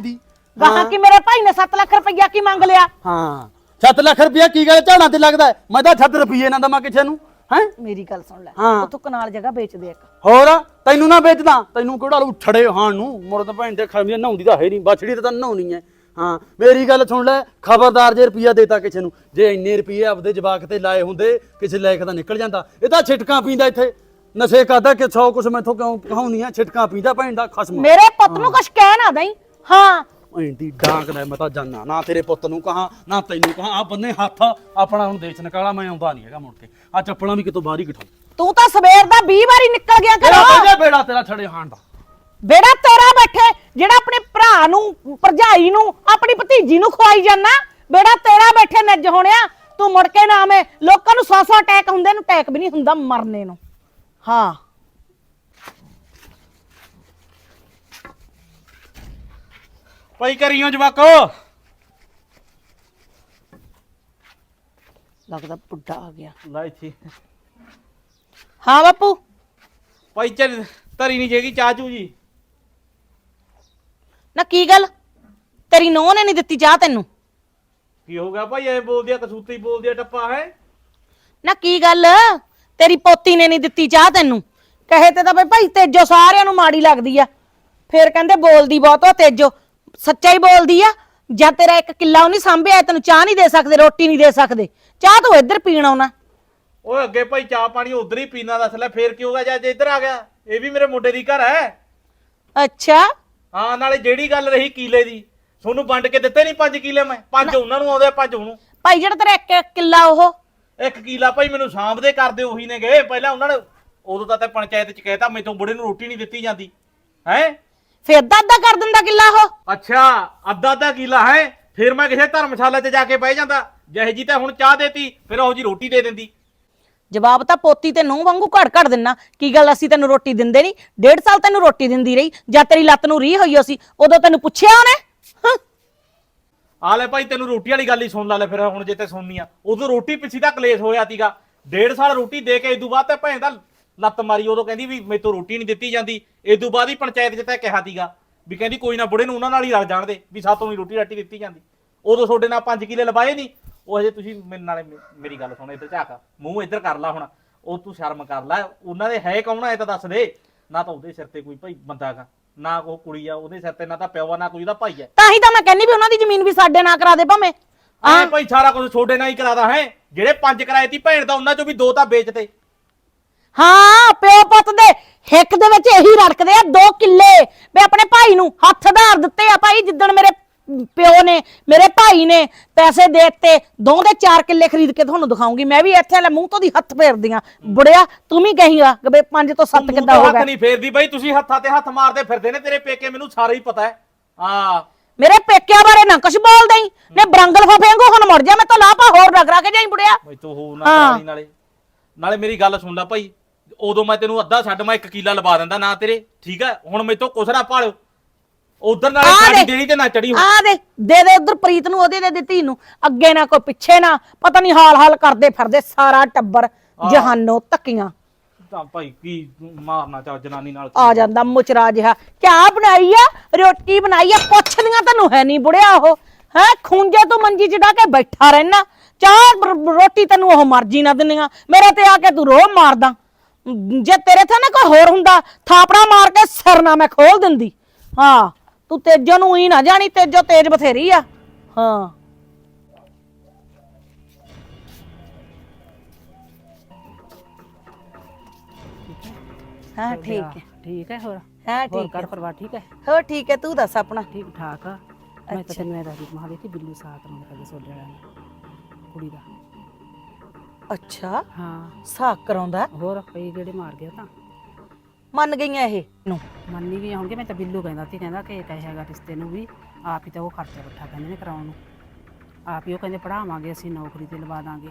ਗਾਹਾਂ ਕਿ ਮੇਰੇ ਭਾਈ ਨੇ 7 ਲੱਖ ਰੁਪਈਆ ਕੀ ਮੰਗ ਲਿਆ? ਹਾਂ। 7 ਲੱਖ ਰੁਪਇਆ ਕੀ ਗੱਲ ਝਾੜਾਂ ਤੇ ਲੱਗਦਾ ਹੈ? ਮੈਂ ਤਾਂ 7 ਰੁਪਏ ਨਾ ਦਵਾਂ ਕਿਸੇ ਨੂੰ ਹੈ? ਮੇਰੀ ਗੱਲ ਸੁਣ ਲੈ। ਹਾਂ। ਉੱਥੋਂ ਕਨਾਲ ਜਗ੍ਹਾ ਵੇਚ ਦੇ ਇੱਕ। ਹੋਰ ਤੈਨੂੰ ਨਾ ਵੇਚਦਾ ਤੈਨੂੰ ਕਿਹੜਾ ਲੂ ਛੜੇ ਹਾਣ ਨੂੰ? ਮੁੜ ਤਾਂ ਭੈਣ ਦੇ ਖਮੀਆਂ ਨਹਾਉਂਦੀ ਤਾਂ ਹੈ ਨਹੀਂ ਬਛੜੀ ਤਾਂ ਨਹਾਉਣੀ ਹੈ। ਹਾਂ ਮੇਰੀ ਗੱਲ ਸੁਣ ਲੈ ਖਬਰਦਾਰ ਜੇ ਰੁਪਿਆ ਦੇਤਾ ਕਿਸੇ ਨੂੰ ਜੇ ਇੰਨੇ ਰੁਪਏ ਆਪਦੇ ਜਵਾਕ ਤੇ ਲਾਏ ਹੁੰਦੇ ਕਿਸੇ ਲਾਇਕ ਦਾ ਨਿਕਲ ਜਾਂਦਾ। ਇਹ ਤਾਂ ਛਿਟਕਾਂ ਪੀਂਦਾ ਇੱਥੇ। ਨਸ਼ੇ ਕਰਦਾ ਕਿ 100 ਕੁਛ ਮੈਥੋਂ ਕਿਉਂ ਕਹਾਉਣੀ ਆ? ਛਿਟਕਾਂ ਪੀਂਦਾ ਭੈਣ ਦਾ ਖਸਮ। ਮੇਰੇ ਪੁੱਤ ਨੂੰ ਕੁਝ ਕਹਿ ਨਾ ਦਈ। ਹਾਂ ਐਂਦੀ ਡਾਂਗ ਲੈ ਮੈਂ ਤਾਂ ਜਾਨਾ ਨਾ ਤੇਰੇ ਪੁੱਤ ਨੂੰ ਕਹਾ ਨਾ ਤੈਨੂੰ ਕਹਾ ਆ ਬੰਨੇ ਹੱਥ ਆਪਣਾ ਹੁਣ ਦੇਸ਼ ਨਿਕਾਲਾ ਮੈਂ ਆਉਂਦਾ ਨਹੀਂ ਹੈਗਾ ਮੁੜ ਕੇ। ਆ ਚੱਪਲਾਂ ਵੀ ਕਿਤੋਂ ਬਾਹਰ ਹੀ ਕਿਠਾਉ ਤੂੰ ਤਾਂ ਸਵੇਰ ਦਾ 20 ਵਾਰੀ ਨਿਕਲ ਗਿਆ ਤੇਰਾ ਕਰੋ ਪਹਿਲੇ ਬੇੜਾ ਤੇਰਾ ਛੜੇ ਹਾਣ ਦਾ। ਬੇੜਾ ਤੇਰਾ ਬੈਠੇ ਜਿਹੜਾ ਆਪਣੇ ਭਰਾ ਨੂੰ ਭਰਜਾਈ ਨੂੰ ਆਪਣੀ ਭਤੀਜੀ ਨੂੰ ਖਵਾਈ ਜਾਂਦਾ ਬੇੜਾ ਤੇਰਾ ਬੈਠੇ ਨੱਜ ਹੋਣਿਆ। ਤੂੰ ਮੁੜ ਕੇ ਨਾ ਆਵੇਂ। ਲੋਕਾਂ ਨੂੰ 100-100 ਅਟੈਕ ਹੁੰਦੇ ਨੂੰ ਅਟੈਕ ਵੀ ਨਹੀਂ ਹੁੰਦਾ ਮਰਨੇ ਨੂੰ। ਹਾਂ। ਭਾਈ ਕਰੀਓ ਜਵਾਕੋ। ਲੱਗਦਾ ਬੁੱਢਾ ਆ ਗਿਆ। ਲੈ ਇੱਥੇ। ਹਾਂ ਬਾਪੂ। ਭਾਈ ਚੱਲ ਧਰੀ ਨਹੀਂ ਜੇਗੀ ਚਾਚੂ ਜੀ। ਨਾ ਕੀ ਗੱਲ? ਤੇਰੀ ਨੂੰਹ ਨੇ ਨਹੀਂ ਦਿੱਤੀ ਚਾਹ ਤੈਨੂੰ। ਕੀ ਹੋ ਗਿਆ ਭਾਈ? ਐ ਬੋਲਦੀ ਆ ਕਸੂਤੀ ਬੋਲਦੀ ਆ ਟੱਪਾ ਹੈ। ਨਾ ਕੀ ਗੱਲ? ਤੇਰੀ ਪੋਤੀ ਨੇ ਨਹੀਂ ਦਿੱਤੀ ਚਾਹ ਤੈਨੂੰ। ਕਹੇ ਤੇ ਤਾਂ ਬਈ ਭਾਈ ਤੇਜੋ ਸਾਰਿਆਂ ਨੂੰ ਮਾੜੀ ਲੱਗਦੀ ਆ। ਫੇਰ ਕਹਿੰਦੇ ਬੋਲਦੀ ਬਹੁਤ ਆ ਤੇਜੋ। ਸੱਚਾ ਹੀ ਬੋਲਦੀ ਆ? ਜਾਂ ਤੇਰਾ ਇੱਕ ਕਿੱਲਾ ਉਹ ਨਹੀਂ ਸਾਂਭਿਆ ਤੈਨੂੰ ਚਾਹ ਨਹੀਂ ਦੇ ਸਕਦੇ ਰੋਟੀ ਨਹੀਂ ਦੇ ਸਕਦੇ। ਚਾਹ ਤੂੰ ਇੱਧਰ ਪੀਣ ਆਉਣਾ। ਓਏ ਅੱਗੇ ਭਾਈ ਚਾਹ ਪਾਣੀ ਉਧਰ ਹੀ ਪੀਣਾ ਦੱਸ ਲੈ ਫੇਰ ਕੀ ਹੋ ਗਿਆ? ਜੇ ਇੱਧਰ ਆ ਗਿਆ? ਇਹ ਵੀ ਮੇਰੇ ਮੁੰਡੇ ਦੀ ਘਰ ਹੈ। ਅੱਛਾ। ਹਾਂ ਨਾਲੇ ਜਿਹੜੀ ਗੱਲ ਰਹੀ ਕੀਲੇ ਦੀ ਤੁਹਾਨੂੰ ਵੰਡ ਕੇ ਦਿੱਤੇ ਨਹੀਂ 5 ਕਿਲੇ ਮੈਂ? ਪੰਜ ਉਹਨਾਂ ਨੂੰ ਆਉਂਦੇ ਆ, ਪੰਜ ਉਹਨੂੰ ਭਾਈ ਜਿਹੜਾ ਤੇਰਾ ਇੱਕ ਇੱਕ ਕਿੱਲਾ ਉਹ? ਇੱਕ ਕੀਲਾ ਭਾਈ ਮੈਨੂੰ ਸਾਂਭਦੇ ਕਰਦੇ ਉਹੀ ਨੇ ਗਏ ਪਹਿਲਾਂ ਉਹਨਾਂ ਨੇ ਉਦੋਂ ਤਾਂ ਤੇ ਪੰਚਾਇਤ ਚ ਕਹਿਤਾ ਮੈਥੋਂ ਬੁੜੇ ਨੂੰ ਰੋਟੀ ਨਹੀਂ ਦਿੱਤੀ ਜਾਂਦੀ। ਹੈ? ਫੇਰ ਅੱਧਾ ਅੱਧਾ ਕਰ ਦਿੰਦਾ ਕਿੱਲਾ ਉਹ। ਅੱਛਾ ਅੱਧਾ ਅੱਧਾ ਕੀਲਾ ਹੈ ਫਿਰ ਮੈਂ ਕਿਸੇ ਧਰਮਸ਼ਾਲਾ 'ਚ ਜਾ ਕੇ ਬਹਿ ਜਾਂਦਾ। ਜਿਹੇ ਜੀ ਤਾਂ ਹੁਣ ਚਾਹ ਦੇਤੀ ਫਿਰ ਉਹ ਜੀ ਰੋਟੀ ਦੇ ਦਿੰਦੀ। ਜਵਾਬ ਤਾਂ ਪੋਤੀ ਤੇ ਨੂੰਹ ਵਾਂਗੂ ਘੜ ਘੜ ਦਿੰਨਾ। ਕੀ ਗੱਲ ਅਸੀਂ ਤੈਨੂੰ ਰੋਟੀ ਦਿੰਦੇ ਨਹੀਂ? ਡੇਢ ਸਾਲ ਤੈਨੂੰ ਰੋਟੀ ਦਿੰਦੀ ਰਹੀ। ਜਾਂ ਤੇਰੀ ਲੱਤ ਨੂੰ ਰੀ ਹੋਈ ਸੀ ਉਦੋਂ ਤੈਨੂੰ ਪੁੱਛਿਆ ਉਹਨੇ? ਹਾਂ। ਆ ਲੈ ਭਾਈ ਤੈਨੂੰ ਰੋਟੀ ਵਾਲੀ ਗੱਲ ਹੀ ਸੁਣ ਲਾ ਲੈ ਫਿਰ ਹੁਣ ਜੇ ਤੇ ਸੁਣਨੀ ਆ। ਉਦੋਂ ਰੋਟੀ ਪਿੱਛੇ ਦਾ ਕਲੇਸ਼ ਹੋਇਆ ਸੀਗਾ। ਡੇਢ ਸਾਲ ਰੋਟੀ ਦੇ ਕੇ ਇਦੋਂ ਬਾਅਦ ਤੇ ਭੈਣ ਦਾ ਲੱਤ ਮਾਰੀ ਉਦੋਂ ਕਹਿੰਦੀ ਵੀ ਮੇਤੋਂ ਰੋਟੀ ਨਹੀਂ ਦਿੱਤੀ ਜਾਂਦੀ। ਇਦੋਂ ਬਾਅਦ ਹੀ ਪੰਚਾਇਤ 'ਚ ਤਾਂ ਕਿਹਾ ਸੀਗਾ ਵੀ ਕਹਿੰਦੀ ਕੋਈ ਨਾ ਬੁੜੇ ਨੂੰ ਉਹਨਾਂ ਨਾਲ ਹੀ ਰਲ ਜਾਣ ਦੇ ਵੀ ਸਾਤੋਂ ਨਹੀਂ ਰੋਟੀ ਰਾਟੀ ਦਿੱਤੀ ਜਾਂਦੀ। ਉਦੋਂ ਤੁਹਾਡੇ ਨਾਲ 5 ਕਿਲੇ ਲਵਾਏ ਨਹੀਂ। ਉਹ ਹਜੇ ਤੁਸੀਂ ਮੇਰੇ ਨਾਲੇ ਮੇਰੀ ਗੱਲ ਸੁਣ ਇੱਧਰ ਝਾਕ। ਮੂੰਹ ਇੱਧਰ ਕਰ ਲਾ ਹੁਣ। ਉਹ ਤੂੰ ਸ਼ਰਮ ਕਰ ਲੈ। ਉਹਨਾਂ ਦੇ ਹੈ ਕੌਣ ਆ ਇਹ ਤਾਂ ਦੱਸ ਦੇ। ਨਾ ਤਾਂ ਉਹਦੇ ਸਿਰ ਤੇ ਕੋਈ ਭਾਈ ਬੰਦਾ ਹੈਗਾ। ਨਾ ਉਹ ਕੁੜੀ ਆ ਉਹਦੇ ਸਿਰ ਤੇ ਨਾ ਤਾਂ ਪਿਓ ਆ ਨਾ ਕੋਈ ਉਹਦਾ ਭਾਈ ਹੈ ਤਾਂ ਹੀ ਤਾਂ ਮੈਂ ਕਹਿੰਨੀ ਵੀ ਉਹਨਾਂ ਦੀ ਜ਼ਮੀਨ ਵੀ ਸਾਡੇ ਨਾਂ ਕਰਾ ਦੇ ਭਾਵੇਂ। ਆਏ ਭਾਈ ਸਾਰਾ ਕੁਝ ਛੋਡੇ ਨਾਲ ਹੀ ਕਰਾਦਾ ਹੈ। ਜਿਹੜੇ ਪੰਜ ਕਿਰਾਏ ਤੀ ਭੈਣ ਦਾ ਉਹਨਾਂ ਚੋਂ ਵੀ ਦੋ ਤਾਂ ਵੇਚਤੇ ਹਾਂ ਪਿਓ ਪੁੱਤ ਦੇ ਹਿੱਕ ਦੇ ਵਿੱਚ ਇਹੀ ਰੜਕਦੇ ਆ ਦੋ ਕਿੱਲੇ। ਮੈਂ ਆਪਣੇ ਭਾਈ ਨੂੰ ਹੱਥ ਧਾਰ ਦਿੱਤੇ ਆ ਭਾਈ ਜਿੱਦਣ ਮੇਰੇ ਪਿਓ ਨੇ ਮੇਰੇ ਭਾਈ ਨੇ ਪੈਸੇ ਦੇ ਦਿੱਤੇ ਦੋ ਦੇ ਚਾਰ ਕਿੱਲੇ ਖਰੀਦ ਕੇ ਤੁਹਾਨੂੰ ਦਿਖਾਉਂਗੀ। ਮੈਂ ਵੀ ਇੱਥੇ ਲੈ ਮੂੰਹ ਤੋਂ ਦੀ ਹੱਥ ਫੇਰਦੀਆਂ ਬੁੜਿਆ ਤੂੰ ਵੀ ਕਹੀਗਾ ਕਿ ਬਈ ਪੰਜ ਤੋਂ ਸੱਤ ਮੂੰਹ ਕਿੱਦਾਂ ਤੋਂ ਹੋ ਹੱਥ ਗਿਆ। ਨਹੀਂ ਫੇਰਦੀ ਬਾਈ ਤੁਸੀਂ ਹੱਥਾਂ ਤੇ ਹੱਥ ਮਾਰਦੇ ਫਿਰਦੇ ਨੇ ਤੇਰੇ ਪੇਕੇ ਮੈਨੂੰ ਸਾਰਾ ਹੀ ਪਤਾ ਹੈ। ਹਾਂ। ਮੇਰੇ ਪੇਕਿਆਂ ਬਾਰੇ ਨਾ ਕੁਛ ਬੋਲਦਾ ਹੀ ਨੇ ਬਰੰਗਲ ਫਫੇਂਗੋ ਹੁਣ ਮੁੜ ਜਾ ਮੈਂ ਤਾਂ ਲਾਪਾ ਹੋਰ ਕਰਾ ਕੇ ਜਾਈ ਬੁੜਿਆ। ਬਈ ਤੂੰ ਹੋ ਨਾ ਨਾਲੇ। ਨਾਲੇ ਮੇਰੀ ਗੱਲ ਸੁਣ ਲੈ ਭਾਈ ਉਦੋਂ ਮੈਂ ਤੈਨੂੰ ਅੱਧਾ ਛੱਡ ਮੈਂ ਇੱਕ ਕਿੱਲਾ ਲਵਾ ਦਿੰਦਾ ਨਾ ਤੇਰੇ ਠੀਕ ਹੈ ਹੁਣ ਮੈਥੋਂ ਕੁਛ ਨਾ ਭਾਲਿਓ ਉਧਰ ਨਾਲੇ ਆ ਸਾਡੀ ਦੇ। ਦੇਣੀ ਤੇ ਨਾ ਚੜੀ ਹੋ ਆ ਦੇ ਦੇ ਦੇ ਉਧਰ ਪ੍ਰੀਤ ਨੂੰ ਉਹਦੇ ਦੇ ਦਿੱਤੀ ਨੂੰ। ਅੱਗੇ ਨਾ ਕੋਈ ਪਿੱਛੇ ਨਾ ਪਤਾ ਨਹੀਂ ਹਾਲ ਹਾਲ ਕਰਦੇ ਫਿਰਦੇ ਸਾਰਾ ਟੱਬਰ ਜਹਾਨੋਂ ਤੱਕੀਆਂ। ਤਾਂ ਭਾਈ ਕੀ ਮਾਰਨਾ ਚਾ ਜਨਾਨੀ ਨਾਲ। ਆ ਜਾਂਦਾ ਮੁਚਰਾ ਜਿਹਾ। ਚਾਹ ਬਣਾਈ ਆ? ਰੋਟੀ ਬਣਾਈ ਆ? ਪੁੱਛਦੀਆਂ ਤੈਨੂੰ ਹੈ ਨਹੀਂ ਬੁੜਿਆ ਉਹ। ਹੈ? ਖੂੰਜੇ ਤੋਂ ਮੰਜੀ ਚੜਾ ਕੇ ਬੈਠਾ ਰਹਿਣਾ। ਚਾਹ ਰ- ਰੋਟੀ ਤੈਨੂੰ ਉਹ ਮਰਜ਼ੀ ਨਾ ਦਿੰਦੀਆਂ। ਮੇਰੇ ਤੇ ਆ ਕੇ ਤੂੰ ਰੋਹ ਮਾਰਦਾ। ਜੇ ਤੇਰੇ ਤੇ ਨਾ ਕੋਈ ਹੋਰ ਹੁੰਦਾ ਥਾਪੜਾ ਮਾਰ ਕੇ ਸਿਰ ਨਾ ਮੈਂ ਖੋਲ ਦਿੰਦੀ। ਹਾਂ ਤੂੰ ਤੇਜੋ ਨੂੰ ਹੀ ਨਾ ਜਾਣੀ ਤੇਜੋ ਤੇਜ ਬਥੇਰੀ ਆ। ਹਾਂ। ਹਾਂ ਠੀਕ ਹੈ। ਠੀਕ ਹੈ ਹੋਰ? ਹਾਂ ਹੋਰ ਠੀਕ ਹੈ। ਘਰ ਪਰਿਵਾਰ ਠੀਕ ਹੈ? ਹੋ ਠੀਕ ਹੈ ਤੂੰ ਦੱਸ ਆਪਣਾ। ਠੀਕ ਠਾਕ ਆ। ਮੈਂ ਤਾਂ ਤੈਨੂੰ ਇਹ ਬਿੱਲੂ ਸਾਥ ਨੂੰ ਕਦੇ ਸੋਡੇ ਵਾਲਾ ਨੇ ਕੁੜੀ ਦਾ। ਅੱਛਾ। ਹਾਂ। ਸਾਕ ਕਰਾਉਂਦਾ ਹੋਰ ਕਈ ਗੇੜੇ ਮਾਰ ਗਿਆ ਤਾਂ। ਮੰਨ ਗਈਆਂ ਇਹ ਨੂੰ। ਮੰਨੀ ਗਈ ਹੋਣਗੇ ਮੈਂ ਤਾਂ ਬਿੱਲੂ ਕਹਿੰਦਾ ਸੀ ਕਹਿੰਦਾ ਕਿ ਕਹੇਗਾ ਰਿਸ਼ਤੇ ਨੂੰ ਵੀ ਆਪ ਹੀ ਤਾਂ ਉਹ ਖਰਚਾ ਇਕੱਠਾ ਕਹਿੰਦੇ ਨੇ ਕਰਾਉਣ ਨੂੰ। ਆਪ ਹੀ ਉਹ ਕਹਿੰਦੇ ਪੜਾਵਾਂਗੇ ਅਸੀਂ ਨੌਕਰੀ ਤੇ ਲਵਾ ਦਾਂਗੇ।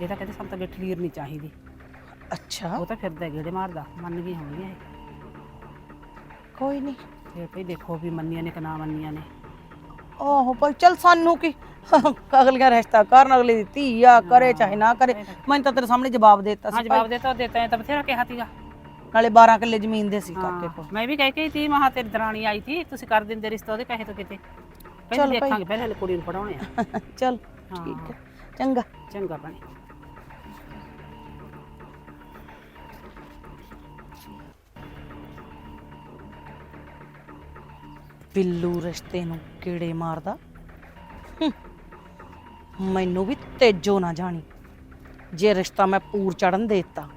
ਇਹ ਤਾਂ ਕਹਿੰਦੇ ਸਾਨੂੰ ਤਾਂ ਗੱਠਲੀਰ ਨਹੀਂ ਚਾਹੀਦੀ। ਅੱਛਾ। ਉਹ ਤਾਂ ਫਿਰਦਾ ਗੇੜੇ ਮਾਰਦਾ ਮੰਨ ਗਈ ਹੋਣਗੀਆਂ ਇਹ। ਕੋਈ ਨਹੀਂ। ਭਈ ਦੇਖੋ ਵੀ ਮੰਨੀਆਂ ਨੇ ਕਿ ਨਾ ਮੰਨੀਆਂ ਨੇ। ਆਹੋ ਭਾਈ ਚੱਲ ਸਾਨੂੰ ਕੀ [laughs] ਅਗਲੀਆਂ ਰਿਸ਼ਤਾ ਕਰਨ ਅਗਲੀ ਦੀ ਧੀ ਆ ਕਰੇ ਚਾਹੇ ਨਾ ਕਰੇ। ਮੈਂ ਤਾਂ ਤੇਰੇ ਸਾਹਮਣੇ ਜਵਾਬ ਦਿੱਤਾ ਹਾਂ ਸੀ ਜਵਾਬ ਦੇਤਾ ਦੇਤਾ ਐ ਤਾਂ ਬਥੇਰਾ ਕਿਹਾ ਸੀਗਾ। ਨਾਲੇ 12 ਕਿੱਲੇ ਜ਼ਮੀਨ ਦੇ ਸੀ ਕਾਕੇ ਕੋਲ ਮੈਂ ਵੀ ਕਹਿ ਕੇ ਤੀ ਮਹਾ ਤੇਰੀ ਦਰਾਣੀ ਆਈ ਸੀ ਤੁਸੀਂ ਕਰ ਦਿੰਦੇ ਰਿਸ਼ਤਾ ਉਹਦੇ ਪੈਸੇ ਤੋਂ ਕਿਤੇ। ਚੱਲ ਪਹਿਲਾਂ। ਦੇਖਾਂਗੇ ਪਹਿਲਾਂ ਹਲੇ ਕੁੜੀ ਨੂੰ ਪੜਾਉਣੇ ਆ। [laughs] ਚੱਲ। ਠੀਕ ਹੈ। ਚੰਗਾ। ਚੰਗਾ ਬਣੇ ਬਿੱਲੂ ਰਿਸ਼ਤੇ ਨੂੰ ਕੀੜੇ ਮਾਰਦਾ। ਹੂੰ। ਮੈਨੂੰ ਵੀ ਤੇਜੋ ਨਾ ਜਾਣੀ। ਜੇ ਰਿਸ਼ਤਾ ਮੈਂ ਪੂਰ ਚੜਨ ਦੇਤਾ।